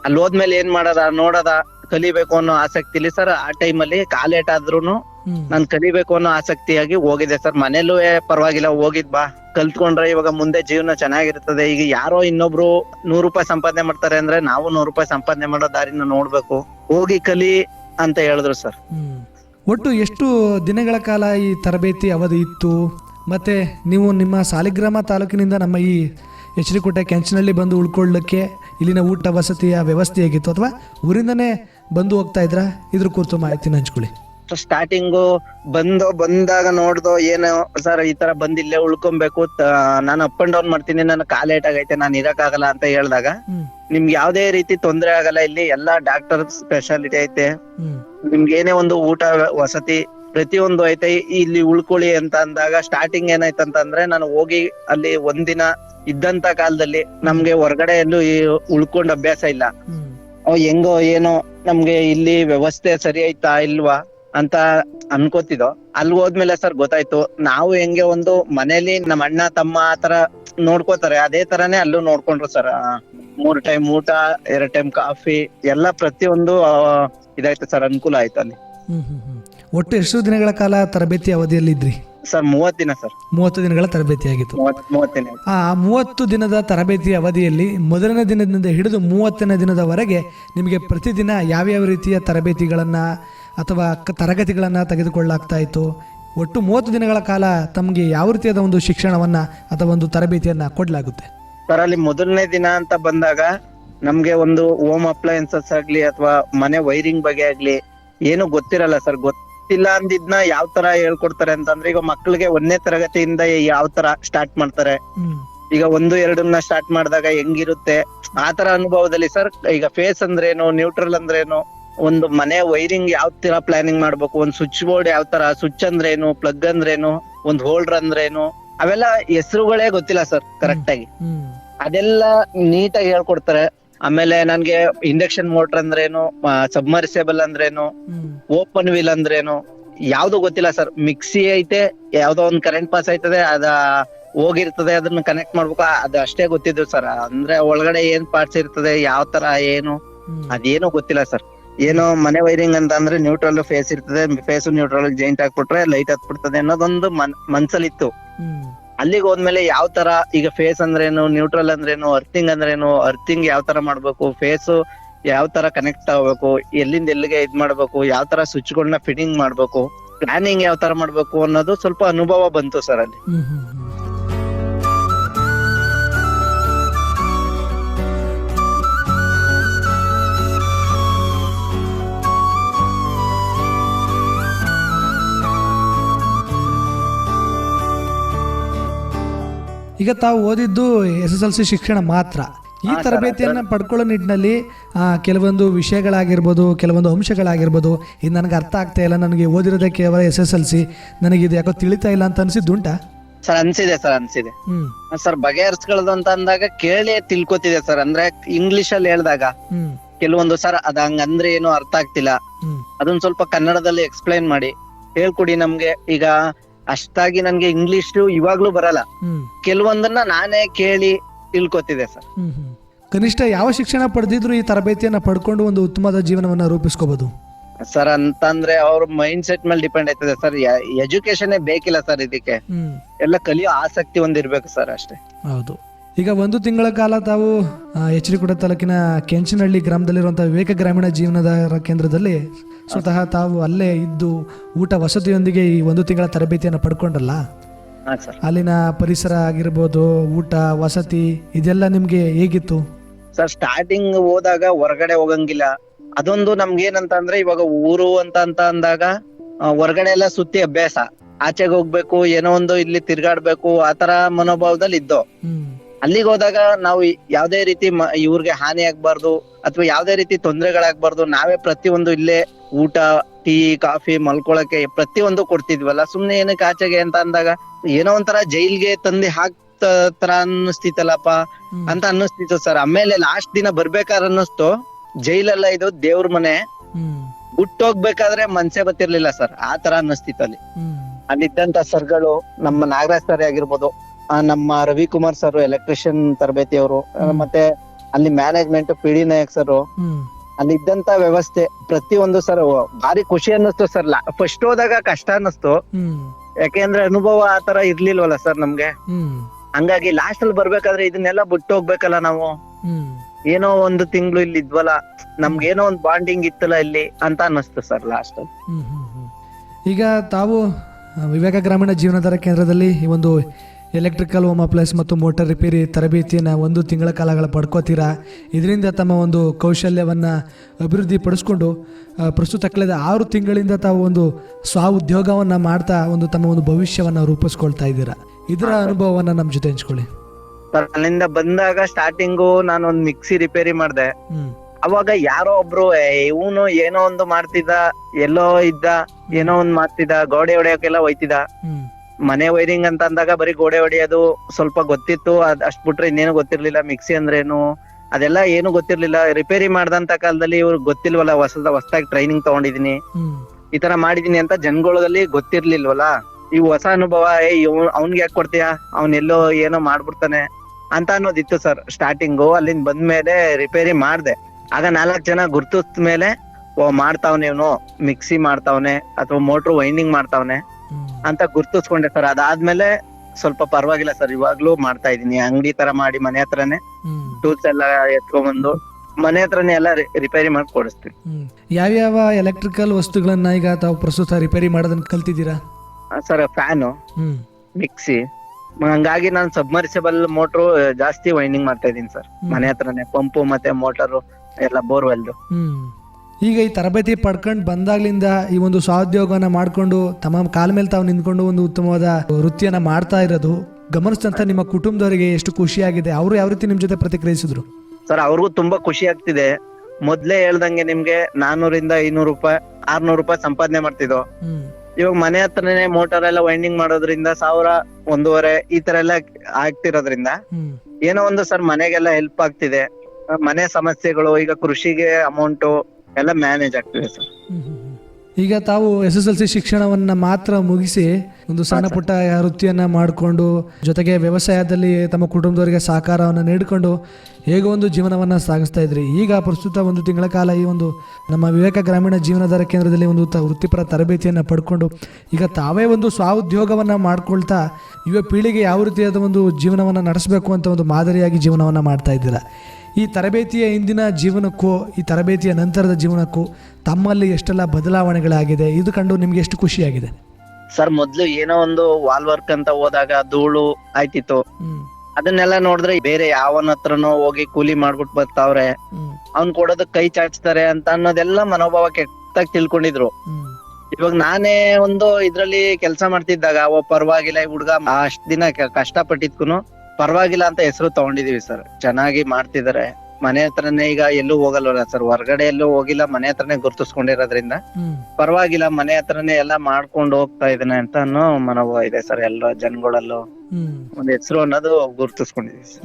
ಅಲ್ಲಿ ಹೋದ್ಮೇಲೆ ಏನ್ ಮಾಡದ? ನೋಡದ? ಕಲಿಬೇಕು ಅನ್ನೋ ಆಸಕ್ತಿಲಿ ಸರ್ ಆ ಟೈಮ್ ಅಲ್ಲಿ ಕಾಲೇಟ್ ಆದ್ರೂನು ನಾನ್ ಕಲಿಬೇಕು ಅನ್ನೋ ಆಸಕ್ತಿಯಾಗಿ ಹೋಗಿದೆ ಸರ್. ಮನೇಲೂ ಪರವಾಗಿಲ್ಲ ಹೋಗಿದ್ ಬಾ. ಕಲ್ತ್ಕೊಂಡ್ರೆ ಇವಾಗ ಮುಂದೆ ಜೀವನ ಚೆನ್ನಾಗಿರ್ತದೆ ಈಗ ಯಾರೋ ಇನ್ನೊಬ್ರು ನೂರು ರೂಪಾಯಿ ಸಂಪಾದನೆ ಮಾಡ್ತಾರೆ ಅಂದ್ರೆ ನಾವು ನೂರು ರೂಪಾಯಿ ಸಂಪಾದನೆ ಮಾಡೋ ದಾರಿನ ನೋಡ್ಬೇಕು. ಹೋಗಿ ಕಲಿ ಅಂತ ಹೇಳಿದ್ರು ಸರ್. ಒಟ್ಟು ಎಷ್ಟು ದಿನಗಳ ಕಾಲ ಈ ತರಬೇತಿ ಅವಧಿ ಇತ್ತು? ಮತ್ತೆ ನೀವು ನಿಮ್ಮ ಸಾಲಿಗ್ರಾಮ ತಾಲೂಕಿನಿಂದ ನಮ್ಮ ಈ ಎಚ್ಚರಿಕೋಟೆ ಕೆಂಚಿನಲ್ಲಿ ಬಂದು ಉಳ್ಕೊಳ್ಳಕ್ಕೆ ಇಲ್ಲಿನ ಊಟ ವಸತಿಯ ವ್ಯವಸ್ಥೆ ಆಗಿತ್ತು ಅಥವಾ ಊರಿಂದನೇ ಬಂದು ಹೋಗ್ತಾ ಇದ್ರಾ? ಇದ್ರ ಕುರಿತು ಮಾಹಿತಿ ಹಂಚ್ಕೊಳ್ಳಿ. ಸ್ಟಾರ್ಟಿಂಗು ಬಂದು ಬಂದಾಗ ನೋಡ್ದೋ ಏನು ಸರ್ ಈ ತರ ಬಂದ್ ಇಲ್ಲೇ ಉಳ್ಕೊಬೇಕು ನಾನು ಅಪ್ ಅಂಡ್ ಡೌನ್ ಮಾಡ್ತೀನಿ ನನ್ನ ಕಾಲೇಟ್ ಆಗೈತೆ ನಾನು ಇರಕ್ಕಾಗಲ್ಲ ಅಂತ ಹೇಳಿದಾಗ ನಿಮ್ಗೆ ಯಾವ್ದೇ ರೀತಿ ತೊಂದ್ರೆ ಆಗಲ್ಲ ಇಲ್ಲಿ. ಎಲ್ಲಾ ಡಾಕ್ಟರ್ ಸ್ಪೆಷಾಲಿಟಿ ಐತೆ. ನಿಮ್ಗೆ ಏನೇ ಒಂದು ಊಟ ವಸತಿ ಪ್ರತಿಯೊಂದು ಐತೆ. ಇಲ್ಲಿ ಉಳ್ಕೊಳ್ಳಿ ಅಂತ ಅಂದಾಗ ಸ್ಟಾರ್ಟಿಂಗ್ ಏನಾಯ್ತಂತಂದ್ರೆ ನಾನು ಹೋಗಿ ಅಲ್ಲಿ ಒಂದಿನ ಇದ್ದಂತ ಕಾಲದಲ್ಲಿ ನಮ್ಗೆ ಹೊರಗಡೆ ಎಲ್ಲೂ ಉಳ್ಕೊಂಡ್ ಅಭ್ಯಾಸ ಇಲ್ಲ. ಹೆಂಗೋ ಏನೋ ನಮ್ಗೆ ಇಲ್ಲಿ ವ್ಯವಸ್ಥೆ ಸರಿ ಐತಾ ಇಲ್ವಾ? ಅಂತ ಅನ್ಕೋತಿದ್ದೋ ಅಲ್ಲಿ ಹೋದ್ಮೇಲೆ ಸರ್ ಗೊತ್ತಾಯ್ತು ನಾವು ಹೆಂಗೆ ಒಂದು ಮನೇಲಿ ನಮ್ಮ ಅಣ್ಣ ತಮ್ಮ ಆತರ ನೋಡ್ಕೋತಾರೆ ಅದೇ ತರಾನೇ ಅಲ್ಲೂ ನೋಡ್ಕೊಂಡ್ರು ಸರ್. ಮೂರ್ ಟೈಮ್ ಊಟ ಎರಡ್ ಟೈಮ್ ಕಾಫಿ ಎಲ್ಲ ಪ್ರತಿಯೊಂದು ಇದಾಯ್ತು ಸರ್ ಅನುಕೂಲ ಆಯ್ತು ಅಲ್ಲಿ. ಒಟ್ಟು ಎಷ್ಟು ದಿನಗಳ ಕಾಲ ತರಬೇತಿ ಅವಧಿಯಲ್ಲಿ ಇದ್ರಿ? ಸರ್ ಮೂವತ್ತು ದಿನ ಸರ್. ಮೂವತ್ತು ದಿನಗಳ ತರಬೇತಿ ಆಗಿತ್ತು. ಆ ಮೂವತ್ತು ದಿನದ ತರಬೇತಿ ಅವಧಿಯಲ್ಲಿ ಮೊದಲನೇ ದಿನದಿಂದ ಹಿಡಿದು ಮೂವತ್ತನೇ ದಿನದವರೆಗೆ ನಿಮಗೆ ಪ್ರತಿದಿನ ಯಾವ್ಯಾವ ರೀತಿಯ ತರಬೇತಿಗಳನ್ನು ಅಥವಾ ತರಗತಿಗಳನ್ನು ತೆಗೆದುಕೊಳ್ಳಲಾಗ್ತಾ ಇತ್ತು. ಒಟ್ಟು ಮೂವತ್ತು ದಿನಗಳ ಕಾಲ ತಮಗೆ ಯಾವ ರೀತಿಯಾದ ಒಂದು ಶಿಕ್ಷಣವನ್ನ ಅಥವಾ ಒಂದು ತರಬೇತಿಯನ್ನ ಕೊಡಲಾಗುತ್ತೆ? ಸರ್ ಅಲ್ಲಿ ಮೊದಲನೇ ದಿನ ಅಂತ ಬಂದಾಗ ನಮ್ಗೆ ಒಂದು ಹೋಮ್ ಅಪ್ಲಯನ್ಸಸ್ ಆಗ್ಲಿ ಅಥವಾ ಮನೆ ವೈರಿಂಗ್ ಬಗ್ಗೆ ಆಗ್ಲಿ ಏನು ಗೊತ್ತಿರಲ್ಲ ಸರ್. ಗೊತ್ತಿಲ್ಲ ಅಂದಿದ್ನ ಯಾವ ತರ ಹೇಳ್ಕೊಡ್ತಾರೆ ಅಂತಂದ್ರೆ ಈಗ ಮಕ್ಳಿಗೆ ಒಂದನೇ ತರಗತಿಯಿಂದ ಯಾವ ತರ ಸ್ಟಾರ್ಟ್ ಮಾಡ್ತಾರೆ. ಈಗ ಒಂದು ಎರಡನ್ನ ಸ್ಟಾರ್ಟ್ ಮಾಡಿದಾಗ ಹೆಂಗಿರುತ್ತೆ? ಆತರ ಅನುಭವದಲ್ಲಿ ಸರ್ ಈಗ ಫೇಸ್ ಅಂದ್ರೇನು ನ್ಯೂಟ್ರಲ್ ಅಂದ್ರೇನು? ಒಂದು ಮನೆ ವೈರಿಂಗ್ ಯಾವ ತರ ಪ್ಲಾನಿಂಗ್ ಮಾಡ್ಬೇಕು? ಒಂದ್ ಸ್ವಿಚ್ ಬೋರ್ಡ್ ಯಾವ ತರ? ಸ್ವಿಚ್ ಅಂದ್ರೇನು? ಪ್ಲಗ್ ಅಂದ್ರೇನು? ಒಂದ್ ಹೋಲ್ಡರ್ ಅಂದ್ರೇನು? ಅವೆಲ್ಲ ಹೆಸರುಗಳೇ ಗೊತ್ತಿಲ್ಲ ಸರ್ ಕರೆಕ್ಟ್ ಆಗಿ. ಅದೆಲ್ಲ ನೀಟಾಗಿ ಹೇಳ್ಕೊಡ್ತಾರೆ. ಆಮೇಲೆ ನನ್ಗೆ ಇಂಡಕ್ಷನ್ ಮೋಟರ್ ಅಂದ್ರೇನು ಸಬ್ಮರ್ಸಿಬಲ್ ಅಂದ್ರೇನು ಓಪನ್ ವೀಲ್ ಅಂದ್ರೇನು ಯಾವ್ದು ಗೊತ್ತಿಲ್ಲ ಸರ್ ಮಿಕ್ಸಿ ಐತೆ ಯಾವ್ದೋ ಒಂದ್ ಕರೆಂಟ್ ಪಾಸ್ ಆಯ್ತದೆ ಅದ ಹೋಗಿರ್ತದೆ ಅದನ್ನ ಕನೆಕ್ಟ್ ಮಾಡ್ಬೇಕು. ಅದು ಅಷ್ಟೇ ಗೊತ್ತಿದ್ರು ಸರ್ ಅಂದ್ರೆ ಒಳಗಡೆ ಏನ್ ಪಾರ್ಟ್ಸ್ ಇರ್ತದೆ ಯಾವ ತರ ಏನು ಅದೇನು ಗೊತ್ತಿಲ್ಲ ಸರ್ ಏನೋ ಮನೆ ವೈರಿಂಗ್ ಅಂತ ಅಂದ್ರೆ ನ್ಯೂಟ್ರಲ್ ಫೇಸ್ ಇರ್ತದೆ ಫೇಸ್ ನ್ಯೂಟ್ರಲ್ ಜೈಂಟ್ ಹಾಕ್ಬಿಟ್ರೆ ಲೈಟ್ ಹತ್ಬಿಡ್ತದೆ ಅನ್ನೋದೊಂದು ಮನಸಲಿತ್ತು ಮನ್ಸಲ್ಲಿತ್ತು. ಅಲ್ಲಿಗೆ ಹೋದ್ಮೇಲೆ ಯಾವ ತರ ಈಗ ಫೇಸ್ ಅಂದ್ರೇನು ನ್ಯೂಟ್ರಲ್ ಅಂದ್ರೇನು ಅರ್ಥಿಂಗ್ ಅಂದ್ರೇನು ಅರ್ಥಿಂಗ್ ಯಾವ ತರ ಮಾಡ್ಬೇಕು ಫೇಸ್ ಯಾವ ತರ ಕನೆಕ್ಟ್ ಆಗ್ಬೇಕು ಎಲ್ಲಿಂದ ಎಲ್ಲಿಗೆ ಇದ್ ಮಾಡ್ಬೇಕು ಯಾವ ತರ ಸ್ವಿಚ್ ಗಳನ್ನ ಫಿಟ್ಟಿಂಗ್ ಮಾಡ್ಬೇಕು ಪ್ಲಾನಿಂಗ್ ಯಾವ ತರ ಮಾಡ್ಬೇಕು ಅನ್ನೋದು ಸ್ವಲ್ಪ ಅನುಭವ ಬಂತು ಸರ್ ಅಲ್ಲಿ. ಈಗ ತಾವು ಓದಿದ್ದು ಎಸ್ ಎಸ್ ಎಲ್ ಸಿ ಶಿಕ್ಷಣ ಮಾತ್ರ. ಈ ತರಬೇತಿಯನ್ನ ಪಡ್ಕೊಳ್ಳೋ ನಿಟ್ಟಿನಲ್ಲಿ ಕೆಲವೊಂದು ವಿಷಯಗಳಾಗಿರ್ಬೋದು ಕೆಲವೊಂದು ಅಂಶಗಳಾಗಿರ್ಬೋದು ಇದು ನನಗೆ ಅರ್ಥ ಆಗ್ತಾ ಇಲ್ಲ ನನಗೆ ಓದಿರೋದೇ ಕೇವಲ ಎಸ್ ಎಸ್ ಎಲ್ ಸಿ ನನಗೆ ಇದು ಯಾಕೋ ತಿಳಿತಾ ಇಲ್ಲ ಅಂತ ಅನಿಸಿದ್ದುಂಟಾ ಸರ್ ಅನ್ಸಿದೆ ಸರ್ ಅನ್ಸಿದೆ. ಸರ್ ಬಗೆಹರಿಸ್ಕೊಳ್ಳೋದು ಅಂತ ಅಂದಾಗ ಕೇಳಿ ತಿಳ್ಕೊತಿದೆ ಸರ್ ಅಂದ್ರೆ ಇಂಗ್ಲಿಷ್ ಅಲ್ಲಿ ಹೇಳ್ದಾಗ ಕೆಲವೊಂದು ಸರ್ ಅದ ಹಂಗಂದ್ರೆ ಏನು ಅರ್ಥ ಆಗ್ತಿಲ್ಲ. ಅದನ್ನ ಸ್ವಲ್ಪ ಕನ್ನಡದಲ್ಲಿ ಎಕ್ಸ್ಪ್ಲೈನ್ ಮಾಡಿ ಹೇಳ್ಕೊಡಿ ನಮ್ಗೆ. ಈಗ ಅಷ್ಟಾಗಿ ನನ್ಗೆ ಇಂಗ್ಲಿಷ್ ಇವಾಗ್ಲೂ ಬರಲ್ಲ. ಕೆಲವೊಂದನ್ನ ನಾನೇ ಕೇಳಿ ತಿಳ್ಕೊತಿದೆ ಸರ್. ಕನಿಷ್ಠ ಯಾವ ಶಿಕ್ಷಣ ಪಡೆದಿದ್ರು ಈ ತರಬೇತಿಯನ್ನ ಪಡ್ಕೊಂಡು ಒಂದು ಉತ್ತಮದ ಜೀವನವನ್ನ ರೂಪಿಸ್ಕೋಬಹುದು ಸರ್ ಅಂತಂದ್ರೆ ಅವ್ರ ಮೈಂಡ್ ಸೆಟ್ ಮೇಲೆ ಡಿಪೆಂಡ್ ಆಯ್ತದೆ ಸರ್. ಎಜುಕೇಶನ್ ಬೇಕಿಲ್ಲ ಸರ್ ಇದಕ್ಕೆ. ಎಲ್ಲ ಕಲಿಯೋ ಆಸಕ್ತಿ ಒಂದಿರ್ಬೇಕು ಸರ್ ಅಷ್ಟೇ. ಹೌದು. ಈಗ ಒಂದು ತಿಂಗಳ ಕಾಲ ತಾವು ಎಚ್ ಡಿ ಕೂಡ ತಾಲೂಕಿನ ಕೆಂಚನಹಳ್ಳಿ ಗ್ರಾಮದಲ್ಲಿರುವಂತಹ ವಿವೇಕ ಗ್ರಾಮೀಣ ಜೀವನದ ಕೇಂದ್ರದಲ್ಲಿ ಸ್ವತಃ ತಾವು ಅಲ್ಲೇ ಇದ್ದು ಊಟ ವಸತಿಯೊಂದಿಗೆ ಈ ಒಂದು ತಿಂಗಳ ತರಬೇತಿಯನ್ನು ಪಡ್ಕೊಂಡಲ್ಲ? ಹಾ ಸರ್. ಅಲ್ಲಿನ ಪರಿಸರ ಆಗಿರ್ಬೋದು ಊಟ ವಸತಿ ಇದೆಲ್ಲ ನಿಮ್ಗೆ ಹೇಗಿತ್ತು? ಸರ್ ಸ್ಟಾರ್ಟಿಂಗ್ ಹೋದಾಗ ಹೊರಗಡೆ ಹೋಗಂಗಿಲ್ಲ. ಅದೊಂದು ನಮ್ಗೆ ಏನಂತ ಅಂದ್ರೆ ಇವಾಗ ಊರು ಅಂತ ಅಂತ ಅಂದಾಗ ಹೊರಗಡೆ ಎಲ್ಲ ಸುತ್ತಿ ಅಭ್ಯಾಸ. ಆಚೆಗೆ ಹೋಗ್ಬೇಕು ಏನೋ ಒಂದು ಇಲ್ಲಿ ತಿರ್ಗಾಡ್ಬೇಕು ಆತರ ಮನೋಭಾವದಲ್ಲಿ ಇದ್ದೋ. ಅಲ್ಲಿಗೆ ಹೋದಾಗ ನಾವು ಯಾವ್ದೇ ರೀತಿ ಇವ್ರಿಗೆ ಹಾನಿ ಆಗ್ಬಾರ್ದು ಅಥವಾ ಯಾವ್ದೇ ರೀತಿ ತೊಂದರೆಗಳಾಗ್ಬಾರ್ದು ನಾವೇ ಪ್ರತಿಯೊಂದು ಇಲ್ಲೇ ಊಟ ಟೀ ಕಾಫಿ ಮಲ್ಕೊಳಕ್ಕೆ ಪ್ರತಿಯೊಂದು ಕೊಡ್ತಿದ್ವಲ್ಲ. ಸುಮ್ನೆ ಏನಕ್ಕೆ ಆಚೆಗೆ ಅಂತ ಅಂದಾಗ ಏನೋ ಒಂಥರ ಜೈಲ್ಗೆ ತಂದು ಹಾಕ್ತ ತರ ಅನ್ನಿಸ್ತಿತ್ತಲ್ಲಪ್ಪ. ಅಂತ ಅನ್ನಿಸ್ತಿತ್ತು ಸರ್. ಆಮೇಲೆ ಲಾಸ್ಟ್ ದಿನ ಬರ್ಬೇಕಾದ್ರೆ ಅನ್ನಿಸ್ತು ಜೈಲೆಲ್ಲ ಇದು ದೇವ್ರ ಮನೆ. ಹುಟ್ಟೋಗ್ಬೇಕಾದ್ರೆ ಮನ್ಸೆ ಬತ್ತಿರ್ಲಿಲ್ಲ ಸರ್. ಆ ತರ ಅನ್ನಿಸ್ತಿತ್ತು ಅಲ್ಲಿ. ಅಲ್ಲಿದ್ದಂತ ಸರ್ಗಳು ನಮ್ಮ ನಾಗರಾಜ್ ಸರ್ ಆಗಿರ್ಬೋದು ನಮ್ಮ ರವಿಕುಮಾರ್ ಸರ್ ಎಲೆಕ್ಟ್ರಿಷಿಯನ್ ತರಬೇತಿಯವರು ಅವರು ಮತ್ತೆ ಅಲ್ಲಿ management P D Nayak sir ಅಲ್ಲಿ ಇದ್ದಂತ ವ್ಯವಸ್ಥೆ ಪ್ರತಿಯೊಂದು ಸರ್ ಭಾರಿ ಖುಷಿ ಅನ್ನಿಸ್ತು ಸರ್ ಫಸ್ಟ್ ಹೋದಾಗ ಕಷ್ಟ ಅನ್ನಿಸ್ತು. ಯಾಕೆಂದ್ರೆ ಅನುಭವ ಆ ತರ ಇರ್ಲಿಲ್ವಲ್ಲ ಸರ್ ನಮ್ಗೆ. ಹಂಗಾಗಿ ಲಾಸ್ಟ್ ಅಲ್ಲಿ ಬರ್ಬೇಕಾದ್ರೆ ಇದನ್ನೆಲ್ಲ ಬಿಟ್ಟು ಹೋಗ್ಬೇಕಲ್ಲ ನಾವು. ಏನೋ ಒಂದು ತಿಂಗಳು ಇಲ್ಲಿ ಇದ್ವಲ್ಲ ನಮ್ಗೆ ಏನೋ ಒಂದು ಬಾಂಡಿಂಗ್ ಇತ್ತಲ್ಲ ಇಲ್ಲಿ ಅಂತ ಅನ್ನಿಸ್ತು ಸರ್ ಲಾಸ್ಟ್. ಈಗ ತಾವು ವಿವೇಕ ಗ್ರಾಮೀಣ ಜೀವನಾಧಾರ ಕೇಂದ್ರದಲ್ಲಿ ಈ ಒಂದು ಎಲೆಕ್ಟ್ರಿಕಲ್ ಹೋಮ್ ಅಪ್ಲೈನ್ಸ್ ಮತ್ತು ಮೋಟರ್ ರಿಪೇರಿ ತರಬೇತಿಯನ್ನು ಒಂದು ತಿಂಗಳ ಕಾಲಗಳ ಪಡ್ಕೋತೀರಾ? ಇದರಿಂದ ತಮ್ಮ ಒಂದು ಕೌಶಲ್ಯವನ್ನು ಅಭಿವೃದ್ಧಿ ಪಡಿಸ್ಕೊಂಡು ಆ, ಪ್ರಸ್ತುತ ಕಳೆದ ಆರು ತಿಂಗಳಿಂದ ತಾವು ಒಂದು ಸ್ವ ಉದ್ಯೋಗವನ್ನು ಮಾಡ್ತಾ ಒಂದು ತಮ್ಮ ಒಂದು ಭವಿಷ್ಯವನ್ನು ರೂಪಿಸ್ಕೊಳ್ತಾ ಇದ್ದೀರಾ? ಇದರ ಅನುಭವವನ್ನು ನಮ್ಮ ಜೊತೆ ಹಂಚ್ಕೊಳ್ಳಿ. ಸರ್ ಅಲ್ಲಿಂದ ಬಂದಾಗ ಸ್ಟಾರ್ಟಿಂಗು ನಾನು ಒಂದು ಮಿಕ್ಸಿ ರಿಪೇರಿ ಮಾಡಿದೆ. ಅವಾಗ ಯಾರೋ ಒಬ್ರು ಇವನು ಏನೋ ಒಂದು ಮಾಡ್ತಿದ್ದ ಎಲ್ಲೋ ಇದ್ದ ಏನೋ ಒಂದು ಮಾಡ್ತಿದ್ದ ಗೋಡೆ ಹೊಡೆಯೋಕೆಲ್ಲ ಹೋಯ್ತಿದ್ದ. ಮನೆ ವೈರಿಂಗ್ ಅಂತ ಅಂದಾಗ ಬರೀ ಗೋಡೆ ಹೊಡೆಯೋದು ಸ್ವಲ್ಪ ಗೊತ್ತಿತ್ತು. ಅದ್ ಅಷ್ಟ್ ಬಿಟ್ರೆ ಇನ್ನೇನು ಗೊತ್ತಿರ್ಲಿಲ್ಲ. ಮಿಕ್ಸಿ ಅಂದ್ರೇನು? ಅದೆಲ್ಲ ಏನು ಗೊತ್ತಿರ್ಲಿಲ್ಲ. ರಿಪೇರಿ ಮಾಡ್ದಂತ ಕಾಲದಲ್ಲಿ ಇವ್ರು ಗೊತ್ತಿಲ್ವಲ್ಲ ಹೊಸದ ಹೊಸದಾಗಿ ಟ್ರೈನಿಂಗ್ ತಗೊಂಡಿದೀನಿ. ಈ ತರ ಮಾಡಿದೀನಿ ಅಂತ ಜನಗಳಲ್ಲಿ ಗೊತ್ತಿರ್ಲಿಲ್ವಲ್ಲ? ಈ ಹೊಸ ಅನುಭವ ಏ ಅವ್ನ್ಗೆ ಯಾಕೆ ಕೊಡ್ತೀಯಾ? ಅವ್ನ್ ಎಲ್ಲೋ ಏನೋ ಮಾಡ್ಬಿಡ್ತಾನೆ ಅಂತ ಅನ್ನೋದಿತ್ತು ಸರ್ ಸ್ಟಾರ್ಟಿಂಗು ಅಲ್ಲಿಂದ ಬಂದ್ಮೇಲೆ ರಿಪೇರಿ ಮಾಡ್ದೆ. ಆಗ ನಾಲ್ಕ್ ಜನ ಗುರ್ತಿಸ್ ಮೇಲೆ ಓ ಮಾಡ್ತಾವ್ನೆ ಇವನು. ಮಿಕ್ಸಿ ಮಾಡ್ತಾವ್ನೆ ಅಥವಾ ಮೋಟ್ರ್ ವೈಂಡಿಂಗ್ ಮಾಡ್ತಾವ್ನೆ. ಅಂತ ಗುರ್ತಿಸ್ಕೊಂಡೆ ಸರ್. ಅದಾದ್ಮೇಲೆ ಸ್ವಲ್ಪ ಪರವಾಗಿಲ್ಲ ಸರ್. ಇವಾಗ್ಲೂ ಮಾಡ್ತಾ ಇದೀನಿ ಅಂಗಡಿ ತರ ಮಾಡಿ ಮನೆ ಹತ್ರನೆ ಟೂಲ್ಸ್ ಎಲ್ಲ ಎತ್ಕೊಂಡ್ಬಂದು ಮನೆ ಹತ್ರನೇ ಎಲ್ಲ ರಿಪೇರಿ ಮಾಡಿ ಕೊಡಿಸ್ತೀನಿ ಯಾವ್ಯಾವ ಎಲೆಕ್ಟ್ರಿಕಲ್ ವಸ್ತುಗಳನ್ನ ಈಗ ತಾವು ಪ್ರಸ್ತುತ ರಿಪೇರಿ ಮಾಡೋದನ್ನ ಕಲ್ತಿದ್ದೀರಾ? ಸರ್ ಫ್ಯಾನು ಮಿಕ್ಸಿ ಹಂಗಾಗಿ ನಾನು ಸಬ್ಮರ್ಸಿಬಲ್ ಮೋಟ್ರು ಜಾಸ್ತಿ ವೈಂಡಿಂಗ್ ಮಾಡ್ತಾ ಇದೀನಿ ಸರ್. ಮನೆ ಹತ್ರನೇ ಪಂಪು ಮತ್ತೆ ಮೋಟರು ಎಲ್ಲ ಬೋರ್ವೆಲ್ದು ಈಗ ಈ ತರಬೇತಿ ಪಡ್ಕೊಂಡು ಬಂದಾಗ್ಲಿಂದ ಈ ಒಂದು ಸಹೋದ್ಯೋಗನ ಮಾಡಿಕೊಂಡು ತಮ್ಮ ಕಾಲ ಮೇಲೆ ತಾವು ನಿಂತ್ಕೊಂಡು ಒಂದು ಉತ್ತಮವಾದ ವೃತ್ತಿಯನ್ನ ಮಾಡ್ತಾ ಇರೋದು ಗಮನಿಸಿದಂಥ ನಿಮ್ಮ ಕುಟುಂಬದವರಿಗೆ ಎಷ್ಟು ಖುಷಿಯಾಗಿದೆ? ಅವರು ಯಾವ ರೀತಿ ನಿಮ್ಮ ಜೊತೆ ಪ್ರತಿಕ್ರಿಯಿಸಿದ್ರು? ಸರ್ ಅವ್ರಿಗೂ ತುಂಬಾ ಖುಷಿ ಆಗ್ತಿದೆ. ಮೊದ್ಲೇ ಹೇಳ್ದಂಗೆ ನಿಮ್ಗೆ ನಾನೂರಿಂದ ಐನೂರು ರೂಪಾಯಿ ಆರ್ನೂರು ರೂಪಾಯಿ ಸಂಪಾದನೆ ಮಾಡ್ತಿದ್ವು ಇವಾಗ ಮನೆ ಹತ್ರನೇ ಮೋಟಾರ್ ಎಲ್ಲ ವೈಂಡಿಂಗ್ ಮಾಡೋದ್ರಿಂದ ಸಾವಿರ ಒಂದೂವರೆ ಈ ತರ ಎಲ್ಲ ಆಗ್ತಿರೋದ್ರಿಂದ ಏನೋ ಒಂದು ಸರ್ ಮನೆಗೆಲ್ಲ ಹೆಲ್ಪ್ ಆಗ್ತಿದೆ. ಮನೆ ಸಮಸ್ಯೆಗಳು ಈಗ ಕೃಷಿಗೆ ಅಮೌಂಟ್ ಎಲ್ಲ ಮ್ಯಾನೇಜ್ ಆಗ್ತದೆ ಸರ್. ಈಗ ತಾವು ಎಸ್ ಎಸ್ ಎಲ್ ಸಿ ಶಿಕ್ಷಣವನ್ನ ಮಾತ್ರ ಮುಗಿಸಿ ಒಂದು ಸಣ್ಣ ಪುಟ್ಟ ವೃತ್ತಿಯನ್ನ ಮಾಡಿಕೊಂಡು ಜೊತೆಗೆ ವ್ಯವಸಾಯದಲ್ಲಿ ತಮ್ಮ ಕುಟುಂಬದವರಿಗೆ ಸಹಕಾರವನ್ನು ನೀಡಿಕೊಂಡು ಹೇಗೋ ಒಂದು ಜೀವನವನ್ನ ಸಾಗಿಸ್ತಾ ಇದ್ರಿ. ಈಗ ಪ್ರಸ್ತುತ ಒಂದು ತಿಂಗಳ ಕಾಲ ಈ ಒಂದು ನಮ್ಮ ವಿವೇಕ ಗ್ರಾಮೀಣ ಜೀವನಾಧಾರ ಕೇಂದ್ರದಲ್ಲಿ ಒಂದು ತ- ವೃತ್ತಿಪರ ತರಬೇತಿಯನ್ನು ಪಡ್ಕೊಂಡು ಈಗ ತಾವೇ ಒಂದು ಸ್ವಉದ್ಯೋಗವನ್ನ ಮಾಡ್ಕೊಳ್ತಾ ಯುವ ಪೀಳಿಗೆ ಯಾವ ರೀತಿಯಾದ ಒಂದು ಜೀವನವನ್ನು ನಡೆಸಬೇಕು ಅಂತ ಒಂದು ಮಾದರಿಯಾಗಿ ಜೀವನವನ್ನು ಮಾಡ್ತಾ ಇದ್ದೀರಾ? ಈ ತರಬೇತಿಯ ಹಿಂದಿನ ಜೀವನಕ್ಕೂ ಈ ತರಬೇತಿಯ ನಂತರದ ಜೀವನಕ್ಕೂ ತಮ್ಮಲ್ಲಿ ಎಷ್ಟೆಲ್ಲ ಬದಲಾವಣೆಗಳಾಗಿದೆ ಇದು ಕಂಡು ನಿಮ್ಗೆ ಎಷ್ಟು ಖುಷಿಯಾಗಿದೆ? ಸರ್ ಮೊದ್ಲು ಏನೋ ಒಂದು ವಾಲ್ ವರ್ಕ್ ಅಂತ ಹೋದಾಗ ಧೂಳು ಆಯ್ತಿತ್ತು. ಅದನ್ನೆಲ್ಲ ನೋಡಿದ್ರೆ ಬೇರೆ ಯಾವನ ಹತ್ರನೋ ಹೋಗಿ ಕೂಲಿ ಮಾಡ್ಬಿಟ್ಟು ಬರ್ತಾವ್ರೆ. ಅವ್ನ್ ಕೊಡೋದಕ್ ಕೈ ಚಾಚ್ತಾರೆ ಅಂತ ಅನ್ನೋದೆಲ್ಲ ಮನೋಭಾವ ಕೆಟ್ಟಾಗಿ ತಿಳ್ಕೊಂಡಿದ್ರು. ಇವಾಗ ನಾನೇ ಒಂದು ಇದ್ರಲ್ಲಿ ಕೆಲಸ ಮಾಡ್ತಿದ್ದಾಗ ಓ ಪರವಾಗಿಲ್ಲ ಈ ಹುಡ್ಗ ಅಷ್ಟ್ ದಿನ ಕಷ್ಟ ಪಟ್ಟಿದ್ಕುನು ಪರವಾಗಿಲ್ಲ ಅಂತ ಹೆಸರು ತಗೊಂಡಿದೀವಿ ಸರ್. ಚೆನ್ನಾಗಿ ಮಾಡ್ತಿದಾರೆ. ಮನೆ ಹತ್ರನೇ ಈಗ ಎಲ್ಲೂ ಹೋಗಲ್ವಲ್ಲ ಸರ್? ಹೊರಗಡೆ ಎಲ್ಲೂ ಹೋಗಿಲ್ಲ ಮನೆ ಹತ್ರನೇ ಗುರ್ತಿಸ್ಕೊಂಡಿರೋದ್ರಿಂದ. ಪರವಾಗಿಲ್ಲ ಮನೆ ಹತ್ರನೇ ಎಲ್ಲ ಮಾಡ್ಕೊಂಡು ಹೋಗ್ತಾ ಇದ್ದಾನೆ ಅಂತ ಅನ್ನೋ ಮನೋಭಾವ ಇದೆ ಸರ್ ಎಲ್ಲ ಜನಗಳಲ್ಲೂ. ಒಂದ್ ಹೆಸರು ಅನ್ನೋದು ಗುರ್ತಿಸ್ಕೊಂಡಿದೀವಿ ಸರ್.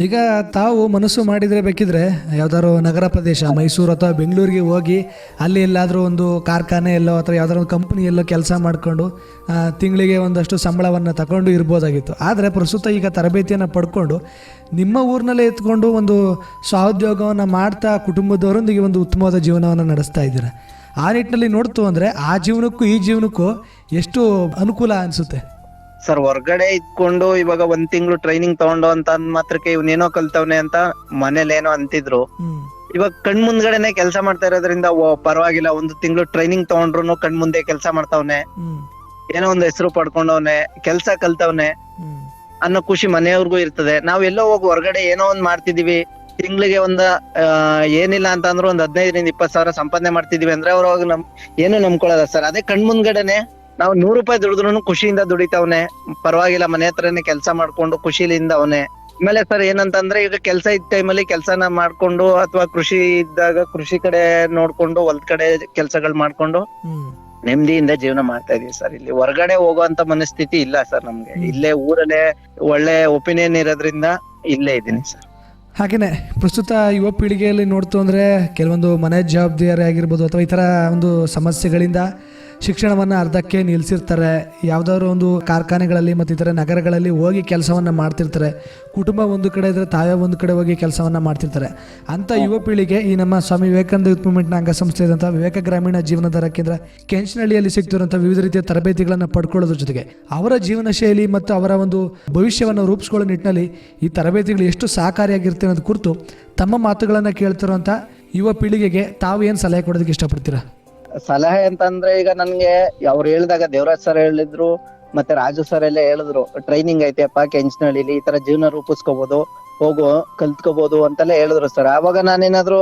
ಈಗ ತಾವು ಮನಸ್ಸು ಮಾಡಿದರೆ ಬೇಕಿದ್ರೆ ಯಾವ್ದಾದ್ರು ನಗರ ಪ್ರದೇಶ, ಮೈಸೂರು ಅಥವಾ ಬೆಂಗಳೂರಿಗೆ ಹೋಗಿ ಅಲ್ಲಿ ಎಲ್ಲಾದರೂ ಒಂದು ಕಾರ್ಖಾನೆ ಎಲ್ಲೋ ಅಥವಾ ಯಾವ್ದಾದ್ರು ಒಂದು ಕಂಪ್ನಿಯಲ್ಲೋ ಕೆಲಸ ಮಾಡಿಕೊಂಡು ತಿಂಗಳಿಗೆ ಒಂದಷ್ಟು ಸಂಬಳವನ್ನು ತಗೊಂಡು ಇರ್ಬೋದಾಗಿತ್ತು. ಆದರೆ ಪ್ರಸ್ತುತ ಈಗ ತರಬೇತಿಯನ್ನು ಪಡ್ಕೊಂಡು ನಿಮ್ಮ ಊರಿನಲ್ಲೇ ಎತ್ಕೊಂಡು ಒಂದು ಸ್ವಉದ್ಯೋಗವನ್ನು ಮಾಡ್ತಾ ಕುಟುಂಬದವರೊಂದಿಗೆ ಒಂದು ಉತ್ತಮವಾದ ಜೀವನವನ್ನು ನಡೆಸ್ತಾ ಇದ್ದೀರಾ? ಆ ನಿಟ್ಟಿನಲ್ಲಿ ನೋಡ್ತು ಅಂದರೆ ಆ ಜೀವನಕ್ಕೂ ಈ ಜೀವನಕ್ಕೂ ಎಷ್ಟು ಅನುಕೂಲ ಅನಿಸುತ್ತೆ? ಸರ್ ಹೊರ್ಗಡೆ ಇದ್ಕೊಂಡು ಇವಾಗ ಒಂದ್ ತಿಂಗಳು ಟ್ರೈನಿಂಗ್ ತಗೊಂಡು ಅಂತ ಅಂದ್ ಮಾತ್ರಕ್ಕೆ ಇವ್ನೇನೋ ಕಲ್ತವ್ನೆ ಅಂತ ಮನೇಲೇನೋ ಅಂತಿದ್ರು. ಇವಾಗ ಕಣ್ ಮುಂದ್ಗಡೆನೆ ಕೆಲಸ ಮಾಡ್ತಾ ಇರೋದ್ರಿಂದ ಓ ಪರವಾಗಿಲ್ಲ ಒಂದು ತಿಂಗಳು ಟ್ರೈನಿಂಗ್ ತಗೊಂಡ್ರು ಕಣ್ ಮುಂದೆ ಕೆಲಸ ಮಾಡ್ತಾವ್ನೆ. ಏನೋ ಒಂದ್ ಹೆಸರು ಪಡ್ಕೊಂಡವ್ನೆ ಕೆಲ್ಸ ಕಲ್ತವ್ನೆ ಅನ್ನೋ ಖುಷಿ ಮನೆಯವ್ರಿಗೂ ಇರ್ತದೆ. ನಾವ್ ಎಲ್ಲೋ ಹೋಗಿ ಹೊರಗಡೆ ಏನೋ ಒಂದ್ ಮಾಡ್ತಿದೀವಿ ತಿಂಗಳಿಗೆ ಒಂದ ಏನಿಲ್ಲ ಅಂತ ಅಂದ್ರೆ ಒಂದ್ ಹದಿನೈದರಿಂದ ಇಪ್ಪತ್ ಸಾವಿರ ಸಂಪಾದನೆ ಮಾಡ್ತಿದೀವಿ ಅಂದ್ರೆ ಅವ್ರ ನಮ್ ಏನು ನಂಬ್ಕೊಳ್ಳಲ್ಲ ಸರ್. ಅದೇ ಕಣ್ ಮುಂದ್ಗಡೆನೆ ನಾವು ನೂರು ರೂಪಾಯಿ ದುಡಿದ್ರು ಖುಷಿಯಿಂದ ದುಡಿತಾವ್ನೆ. ಪರವಾಗಿಲ್ಲ ಮನೆ ಹತ್ರನೆ ಕೆಲಸ ಮಾಡ್ಕೊಂಡು ಖುಷಿಲಿಂದ ಅವನೆ. ಆಮೇಲೆ ಸರ್ ಏನಂತಂದ್ರೆ ಈಗ ಕೆಲಸ ಇದ್ದ ಟೈಮಲ್ಲಿ ಕೆಲಸನ ಮಾಡ್ಕೊಂಡು ಅಥವಾ ಕೃಷಿ ಇದ್ದಾಗ ಕೃಷಿ ಕಡೆ ನೋಡ್ಕೊಂಡು ಹೊಲದ ಕಡೆ ಕೆಲ್ಸಗಳು ಮಾಡ್ಕೊಂಡು ನೆಮ್ಮದಿಯಿಂದ ಜೀವನ ಮಾಡ್ತಾ ಇದೀವಿ ಸರ್ ಇಲ್ಲಿ. ಹೊರಗಡೆ ಹೋಗುವಂತ ಮನಸ್ಥಿತಿ ಇಲ್ಲ ಸರ್ ನಮ್ಗೆ. ಇಲ್ಲೇ ಊರಲ್ಲೇ ಒಳ್ಳೆ ಒಪಿನಿಯನ್ ಇರೋದ್ರಿಂದ ಇಲ್ಲೇ ಇದ್ದೀನಿ ಸರ್. ಹಾಗೆಯೇ ಪ್ರಸ್ತುತ ಯುವ ಪೀಳಿಗೆಯಲ್ಲಿ ನೋಡ್ತು ಅಂದ್ರೆ ಕೆಲವೊಂದು ಮನೆ ಜವಾಬ್ದಾರಿ ಆಗಿರ್ಬೋದು ಅಥವಾ ಈ ತರ ಒಂದು ಸಮಸ್ಯೆಗಳಿಂದ ಶಿಕ್ಷಣವನ್ನು ಅರ್ಧಕ್ಕೆ ನಿಲ್ಲಿಸಿರ್ತಾರೆ ಯಾವುದಾದ್ರು ಒಂದು ಕಾರ್ಖಾನೆಗಳಲ್ಲಿ ಮತ್ತು ಇತರ ನಗರಗಳಲ್ಲಿ ಹೋಗಿ ಕೆಲಸವನ್ನು ಮಾಡ್ತಿರ್ತಾರೆ. ಕುಟುಂಬ ಒಂದು ಕಡೆ ಇದ್ದರೆ ತಾವೇ ಒಂದು ಕಡೆ ಹೋಗಿ ಕೆಲಸವನ್ನು ಮಾಡ್ತಿರ್ತಾರೆ. ಅಂಥ ಯುವ ಪೀಳಿಗೆ ಈ ನಮ್ಮ ಸ್ವಾಮಿ ವಿವೇಕಾನಂದ ಯೂತ್ ಮೂವ್ಮೆಂಟ್ನ ಅಂಗಸಂಸ್ಥೆ ಇದ್ದಂಥ ವಿವೇಕ ಗ್ರಾಮೀಣ ಜೀವನಧಾರ ಕೇಂದ್ರ ಕೆಂಚನಹಳ್ಳಿಯಲ್ಲಿ ಸಿಗ್ತಿರುವಂಥ ವಿವಿಧ ರೀತಿಯ ತರಬೇತಿಗಳನ್ನು ಪಡ್ಕೊಳ್ಳೋದ್ರ ಜೊತೆಗೆ ಅವರ ಜೀವನ ಶೈಲಿ ಮತ್ತು ಅವರ ಒಂದು ಭವಿಷ್ಯವನ್ನು ರೂಪಿಸ್ಕೊಳ್ಳೋ ನಿಟ್ಟಿನಲ್ಲಿ ಈ ತರಬೇತಿಗಳು ಎಷ್ಟು ಸಹಕಾರಿಯಾಗಿರುತ್ತೆ ಅನ್ನೋದು ಕುರಿತು ತಮ್ಮ ಮಾತುಗಳನ್ನು ಕೇಳ್ತಿರುವಂಥ ಯುವ ಪೀಳಿಗೆಗೆ ತಾವು ಏನು ಸಲಹೆ ಕೊಡೋದಕ್ಕೆ ಇಷ್ಟಪಡ್ತೀರಾ? ಸಲಹೆ ಅಂತಂದ್ರೆ ಈಗ ನನ್ಗೆ ಅವ್ರು ಹೇಳಿದಾಗ ದೇವರಾಜ್ ಸರ್ ಹೇಳಿದ್ರು, ಮತ್ತೆ ರಾಜು ಸರ್ ಎಲ್ಲ ಹೇಳಿದ್ರು ಟ್ರೈನಿಂಗ್ ಐತೆಪ್ಪ ಕೆಂಚನಹಳ್ಳಿಲಿ, ಈ ತರ ಜೀವನ ರೂಪಿಸ್ಕೋಬಹುದು ಹೋಗು ಕಲ್ತ್ಕೋಬಹುದು ಅಂತೆಲ್ಲ ಹೇಳಿದ್ರು ಸರ್ ಅವಾಗ ನಾನೇನಾದ್ರು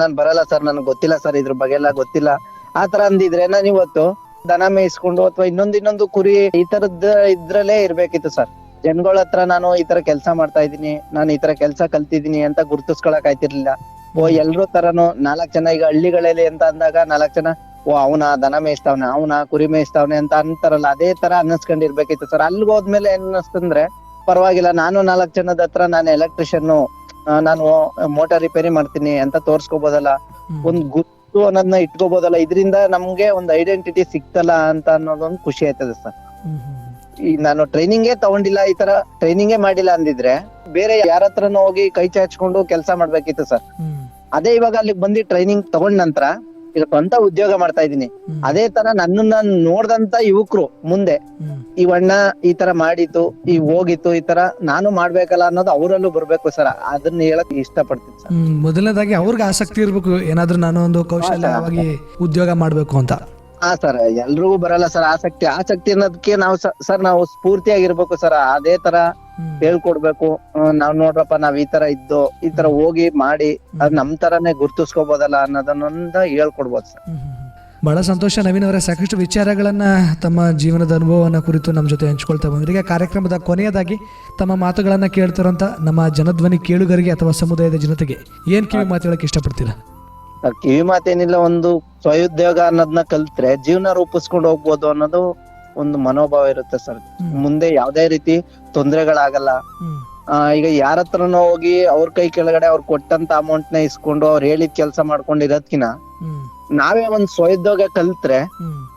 ನಾನ್ ಬರಲ್ಲ ಸರ್ ನನ್ಗೆ ಗೊತ್ತಿಲ್ಲ ಸರ್ ಇದ್ರ ಬಗ್ಗೆ ಎಲ್ಲ ಗೊತ್ತಿಲ್ಲ. ಆತರ ತರ ಅಂದಿದ್ರೆ ನಾನು ಇವತ್ತು ದನ ಮೇಯಿಸ್ಕೊಂಡು ಅಥವಾ ಇನ್ನೊಂದ್ ಇನ್ನೊಂದು ಕುರಿ ಈ ತರದ್ ಇದ್ರಲ್ಲೇ ಇರ್ಬೇಕಿತ್ತು ಸರ್ ಜನಗಳ ಹತ್ರ ನಾನು ಈ ತರ ಕೆಲಸ ಮಾಡ್ತಾ ಇದೀನಿ ನಾನು ಈ ತರ ಕೆಲಸ ಕಲ್ತಿದೀನಿ ಅಂತ ಗುರ್ತಿಸ್ಕೊಳಕ್ ಆಯ್ತಿರ್ಲಿಲ್ಲ. ಓ, ಎಲ್ರು ತರನು ನಾಲ್ಕ್ ಜನ ಈಗ ಹಳ್ಳಿಗಳಲ್ಲಿ ಅಂತ ಅಂದಾಗ ನಾಲ್ಕ್ ಜನ ಓ ಅವನ ದನ ಮೇಯಿಸ್ತಾವ್ನೆ ಅವನ ಕುರಿ ಮೇಯಿಸ್ತಾವ್ನೆ ಅಂತ ಅಂತಾರಲ್ಲ ಅದೇ ತರ ಅನ್ನಿಸ್ಕೊಂಡಿರ್ಬೇಕಿತ್ತು ಸರ್ ಅಲ್ಲಿಗೆ ಹೋದ್ಮೇಲೆ ಏನ್ ಅನ್ನಿಸ್ತಂದ್ರೆ ಪರವಾಗಿಲ್ಲ ನಾನು ನಾಲ್ಕು ಜನದ ಹತ್ರ ನಾನು ಎಲೆಕ್ಟ್ರಿಷಿಯನ್ ನಾನು ಮೋಟಾರ್ ರಿಪೇರಿ ಮಾಡ್ತೀನಿ ಅಂತ ತೋರ್ಸ್ಕೋಬೋದಲ್ಲ. ಒಂದ್ ಗುತ್ತು ಅನ್ನೋದನ್ನ ಇಟ್ಕೋಬೋದಲ್ಲ ಇದರಿಂದ ನಮ್ಗೆ ಒಂದ್ ಐಡೆಂಟಿಟಿ ಸಿಕ್ತಲ್ಲ ಅಂತ ಅನ್ನೋದೊಂದು ಖುಷಿ ಆಯ್ತದೆ ಸರ್ ಈ ನಾನು ಟ್ರೈನಿಂಗೇ ತಗೊಂಡಿಲ್ಲ ಈ ತರ ಟ್ರೈನಿಂಗೇ ಮಾಡಿಲ್ಲ ಅಂದಿದ್ರೆ ಬೇರೆ ಯಾರ ಹತ್ರನೂ ಹೋಗಿ ಕೈ ಚಾಚ್ಕೊಂಡು ಕೆಲಸ ಮಾಡ್ಬೇಕಿತ್ತು ಸರ್ ಅದೇ ಇವಾಗ ಅಲ್ಲಿಗೆ ಬಂದು ಟ್ರೈನಿಂಗ್ ತಗೊಂಡ್ ನಂತರ ಈಗ ಸ್ವಂತ ಉದ್ಯೋಗ ಮಾಡ್ತಾ ಇದೀನಿ ಅದೇ ತರ ನನ್ನನ್ನ ನೋಡ್ದಂತ ಯುವಕರು ಮುಂದೆ ಈ ಅಣ್ಣ ಈ ತರ ಮಾಡಿತ್ತು ಈ ಹೋಗಿತ್ತು ಈ ತರ ನಾನು ಮಾಡ್ಬೇಕಲ್ಲ ಅನ್ನೋದು ಅವರಲ್ಲೂ ಬರ್ಬೇಕು ಸರ್. ಅದನ್ನ ಹೇಳಕ್ ಇಷ್ಟಪಡ್ತೀನಿ ಸರ್. ಮೊದಲನೇದಾಗಿ ಅವ್ರಿಗೆ ಆಸಕ್ತಿ ಇರ್ಬೇಕು. ಏನಾದ್ರೂ ನಾನು ಒಂದು ಕೌಶಲ್ಯವಾಗಿ ಉದ್ಯೋಗ ಮಾಡ್ಬೇಕು ಅಂತ. ಹಾ ಸರ್. ಎಲ್ರಿಗೂ ಬರಲ್ಲ ಸರ್ ಆಸಕ್ತಿ. ಆಸಕ್ತಿ ಅನ್ನೋದಕ್ಕೆ ನಾವು ಸರ್ ನಾವು ಸ್ಫೂರ್ತಿಯಾಗಿರ್ಬೇಕು ಸರ್. ಅದೇ ತರ. ಹೇಳ್ಕೊಡ್ಬೇಕು. ನಾವ್ ನೋಡ್ರಪ್ಪ ನಾವ್ ಈ ತರ ಇದ್ದು ಈ ತರ ಹೋಗಿ ಮಾಡಿ ಅದ್ ನಮ್ ತರಾನೇ ಗುರ್ತಿಸ್ಕೋಬೋದಲ್ಲ ಅನ್ನೋದನ್ನೊಂದ ಹೇಳ್ಕೊಡ್ಬೋದು ಸರ್. ಬಹಳ ಸಂತೋಷ ನವೀನ್ ಅವರ. ಸಾಕಷ್ಟು ವಿಚಾರಗಳನ್ನ ತಮ್ಮ ಜೀವನದ ಅನುಭವವನ್ನ ಕುರಿತು ನಮ್ಮ ಜೊತೆ ಹಂಚ್ಕೊಳ್ತಾ ಬಂದ್ರಿ ಈಗ ಕಾರ್ಯಕ್ರಮದ ಕೊನೆಯದಾಗಿ ತಮ್ಮ ಮಾತುಗಳನ್ನ ಕೇಳ್ತಿರೋಂತ ನಮ್ಮ ಜನಧ್ವನಿ ಕೇಳುಗರಿಗೆ ಅಥವಾ ಸಮುದಾಯದ ಜನತೆಗೆ ಏನ್ ಕಿವಿ ಮಾತು ಹೇಳಕ್ಕೆ ಇಷ್ಟಪಡ್ತೀರಾ? ಕಿವಿ ಮಾತೇನಿಲ್ಲ ಒಂದು ಸ್ವಯೋದ್ಯೋಗ ಅನ್ನೋದನ್ನ ಕಲ್ತ್ರೆ ಜೀವನ ರೂಪಿಸ್ಕೊಂಡು ಹೋಗ್ಬೋದು ಅನ್ನೋದು ಒಂದು ಮನೋಭಾವ ಇರುತ್ತೆ ಸರ್. ಮುಂದೆ ಯಾವ್ದೇ ರೀತಿ ತೊಂದರೆಗಳಾಗಲ್ಲ. ಈಗ ಯಾರ ಹತ್ರನೋ ಹೋಗಿ ಅವ್ರ ಕೈ ಕೆಳಗಡೆ ಅವ್ರು ಕೊಟ್ಟಂತ ಅಮೌಂಟ್ನ ಇಸ್ಕೊಂಡು ಅವ್ರು ಹೇಳಿದ ಕೆಲಸ ಮಾಡ್ಕೊಂಡು ಇರೋದ್ಕಿನ ನಾವೇ ಒಂದ್ ಸ್ವಯದ್ಯೋಗ ಕಲ್ತ್ರೆ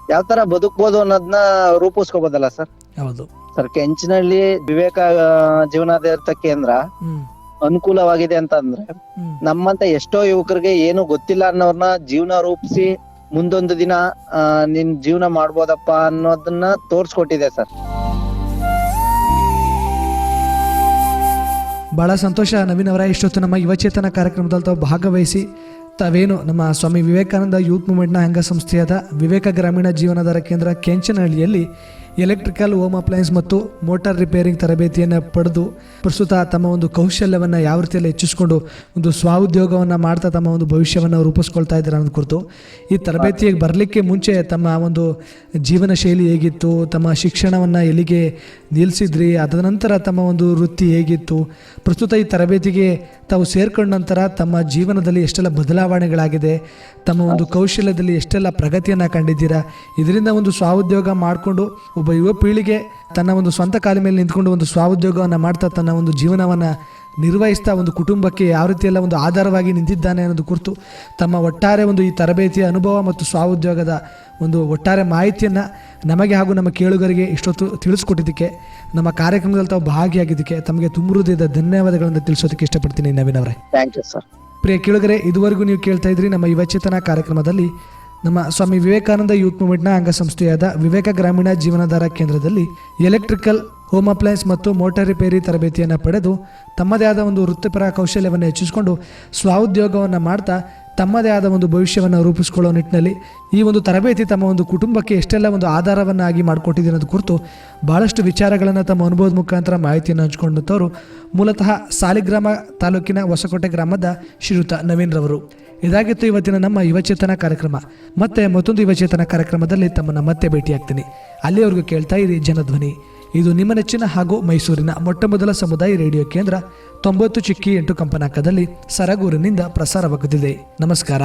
ಯಾವ ತರ ಬದುಕ್ಬೋದು ಅನ್ನೋದನ್ನ ರೂಪಿಸ್ಕೋಬೋದಲ್ಲ ಸರ್? ಹೌದು. ಸರ್ ಕೆಂಚಿನಲ್ಲಿ ವಿವೇಕ ಜೀವನಾಧಾರಿತ ಕೇಂದ್ರ ಅನುಕೂಲವಾಗಿದೆ ಅಂತ ಅಂದ್ರೆ ನಮ್ಮಂತ ಎಷ್ಟೋ ಯುವಕರಿಗೆ ಏನು ಗೊತ್ತಿಲ್ಲ ಅನ್ನೋರ್ನ ಜೀವನ ರೂಪಿಸಿ ಮುಂದೊಂದು ದಿನ ನಿನ್ ಜೀವನ ಮಾಡ್ಬೋದಪ್ಪ ಅನ್ನೋದನ್ನ ತೋರ್ಸ್ಕೊಟ್ಟಿದೆ ಸರ್. ಭಾಳ ಸಂತೋಷ ನವೀನ್ ಅವರ, ಇಷ್ಟೊತ್ತು ನಮ್ಮ ಯುವಚೇತನ ಕಾರ್ಯಕ್ರಮದಲ್ಲಿ ತಾವು ಭಾಗವಹಿಸಿ, ತಾವೇನು ನಮ್ಮ ಸ್ವಾಮಿ ವಿವೇಕಾನಂದ ಯೂತ್ ಮೂವ್ಮೆಂಟ್ನ ಅಂಗಸಂಸ್ಥೆಯಾದ ವಿವೇಕ ಗ್ರಾಮೀಣ ಜೀವನಾಧಾರ ಕೇಂದ್ರ ಕೆಂಚನಹಳ್ಳಿಯಲ್ಲಿ ಎಲೆಕ್ಟ್ರಿಕಲ್ ಹೋಮ್ ಅಪ್ಲಯನ್ಸ್ ಮತ್ತು ಮೋಟಾರ್ ರಿಪೇರಿಂಗ್ ತರಬೇತಿಯನ್ನು ಪಡೆದು ಪ್ರಸ್ತುತ ತಮ್ಮ ಒಂದು ಕೌಶಲ್ಯವನ್ನು ಯಾವ ರೀತಿಯಲ್ಲಿ ಹೆಚ್ಚಿಸ್ಕೊಂಡು ಒಂದು ಸ್ವಾಉದ್ಯೋಗವನ್ನು ಮಾಡ್ತಾ ತಮ್ಮ ಒಂದು ಭವಿಷ್ಯವನ್ನು ರೂಪಿಸ್ಕೊಳ್ತಾ ಇದ್ದಾರೆ ಅನ್ನೋದು ಕುರಿತು ಈ ತರಬೇತಿಗೆ ಬರಲಿಕ್ಕೆ ಮುಂಚೆ ತಮ್ಮ ಒಂದು ಜೀವನ ಶೈಲಿ ಹೇಗಿತ್ತು, ತಮ್ಮ ಶಿಕ್ಷಣವನ್ನು ಎಲ್ಲಿಗೆ ನಿಲ್ಲಿಸಿದ್ರಿ ಅದರ ನಂತರ ತಮ್ಮ ಒಂದು ವೃತ್ತಿ ಹೇಗಿತ್ತು, ಪ್ರಸ್ತುತ ಈ ತರಬೇತಿಗೆ ತಾವು ಸೇರ್ಕೊಂಡ ನಂತರ ತಮ್ಮ ಜೀವನದಲ್ಲಿ ಎಷ್ಟೆಲ್ಲ ಬದಲಾವಣೆಗಳಾಗಿದೆ, ತಮ್ಮ ಒಂದು ಕೌಶಲ್ಯದಲ್ಲಿ ಎಷ್ಟೆಲ್ಲ ಪ್ರಗತಿಯನ್ನು ಕಂಡಿದ್ದೀರಾ, ಇದರಿಂದ ಒಂದು ಸ್ವಾಉದ್ಯೋಗ ಮಾಡಿಕೊಂಡು ಒಬ್ಬ ಯುವ ಪೀಳಿಗೆ ತನ್ನ ಒಂದು ಸ್ವಂತ ಕಾಲ ಮೇಲೆ ನಿಂತ್ಕೊಂಡು ಒಂದು ಸ್ವಾಉದ್ಯೋಗವನ್ನು ಮಾಡ್ತಾ ತನ್ನ ಒಂದು ಜೀವನವನ್ನು ನಿರ್ವಹಿಸ್ತಾ ಒಂದು ಕುಟುಂಬಕ್ಕೆ ಯಾವ ರೀತಿಯೆಲ್ಲ ಒಂದು ಆಧಾರವಾಗಿ ನಿಂತಿದ್ದಾನೆ ಅನ್ನೋದು ಕುರಿತು ತಮ್ಮ ಒಟ್ಟಾರೆ ಒಂದು ಈ ತರಬೇತಿಯ ಅನುಭವ ಮತ್ತು ಸ್ವಾಉದ್ಯೋಗದ ಒಂದು ಒಟ್ಟಾರೆ ಮಾಹಿತಿಯನ್ನು ನಮಗೆ ಹಾಗೂ ನಮ್ಮ ಕೇಳುಗರಿಗೆ ಇಷ್ಟೊತ್ತು ತಿಳಿಸ್ಕೊಟ್ಟಿದ್ದಕ್ಕೆ ನಮ್ಮ ಕಾರ್ಯಕ್ರಮದಲ್ಲಿ ತಾವು ಭಾಗಿಯಾಗಿದ್ದಕ್ಕೆ ತಮಗೆ ತುಂಬ ಹೃದಯದ ಧನ್ಯವಾದಗಳನ್ನು ತಿಳಿಸೋದಕ್ಕೆ ಇಷ್ಟಪಡ್ತೀನಿ ನವೀನ್ ಅವರೇ. ಥ್ಯಾಂಕ್ ಯು ಸರ್ ಪ್ರಿಯ ಕೇಳುಗರೆ ಇದುವರೆಗೂ ನೀವು ಕೇಳ್ತಾ ಇದ್ರಿ ನಮ್ಮ ಯುವಚೇತನ ಕಾರ್ಯಕ್ರಮದಲ್ಲಿ ನಮ್ಮ ಸ್ವಾಮಿ ವಿವೇಕಾನಂದ ಯೂತ್ ಮೂವ್ಮೆಂಟ್ನ ಅಂಗಸಂಸ್ಥೆಯಾದ ವಿವೇಕ ಗ್ರಾಮೀಣ ಜೀವನಾಧಾರ ಕೇಂದ್ರದಲ್ಲಿ ಎಲೆಕ್ಟ್ರಿಕಲ್, ಹೋಮ್ ಅಪ್ಲಯನ್ಸ್ ಮತ್ತು ಮೋಟಾರ್ ರಿಪೇರಿ ತರಬೇತಿಯನ್ನು ಪಡೆದು ತಮ್ಮದೇ ಆದ ಒಂದು ವೃತ್ತಿಪರ ಕೌಶಲ್ಯವನ್ನು ಹೆಚ್ಚಿಸಿಕೊಂಡು ಸ್ವಾಉದ್ಯೋಗವನ್ನು ಮಾಡ್ತಾ ತಮ್ಮದೇ ಆದ ಒಂದು ಭವಿಷ್ಯವನ್ನು ರೂಪಿಸಿಕೊಳ್ಳೋ ನಿಟ್ಟಿನಲ್ಲಿ ಈ ಒಂದು ತರಬೇತಿ ತಮ್ಮ ಒಂದು ಕುಟುಂಬಕ್ಕೆ ಎಷ್ಟೆಲ್ಲ ಒಂದು ಆಧಾರವನ್ನಾಗಿ ಮಾಡಿಕೊಟ್ಟಿದೆ ಅನ್ನೋದು ಕುರಿತು ಭಾಳಷ್ಟು ವಿಚಾರಗಳನ್ನು ತಮ್ಮ ಅನುಭವದ ಮುಖಾಂತರ ಮಾಹಿತಿಯನ್ನು ಹಂಚಿಕೊಂಡಂಥವರು ಮೂಲತಃ ಸಾಲಿಗ್ರಾಮ ತಾಲೂಕಿನ ಹೊಸಕೋಟೆ ಗ್ರಾಮದ ಶ್ರೀಯುತ ನವೀನ್ ರವರು ಇದಾಗಿತ್ತು ಇವತ್ತಿನ ನಮ್ಮ ಯುವಚೇತನ ಕಾರ್ಯಕ್ರಮ. ಮತ್ತೆ ಮತ್ತೊಂದು ಯುವಚೇತನ ಕಾರ್ಯಕ್ರಮದಲ್ಲಿ ತಮ್ಮನ್ನು ಮತ್ತೆ ಭೇಟಿಯಾಗ್ತೀನಿ. ಅಲ್ಲಿವರೆಗೂ ಕೇಳ್ತಾ ಇರಿ ಜನಧ್ವನಿ. ಇದು ನಿಮ್ಮ ನೆಚ್ಚಿನ ಹಾಗೂ ಮೈಸೂರಿನ ಮೊಟ್ಟಮೊದಲ ಸಮುದಾಯ ರೇಡಿಯೋ ಕೇಂದ್ರ ತೊಂಬತ್ತು ಚಿಕ್ಕಿ ಎಂಟು ಕಂಪನಾಕದಲ್ಲಿ ಸರಗೂರಿನಿಂದ ಪ್ರಸಾರವಾಗುತ್ತಿದೆ. ನಮಸ್ಕಾರ.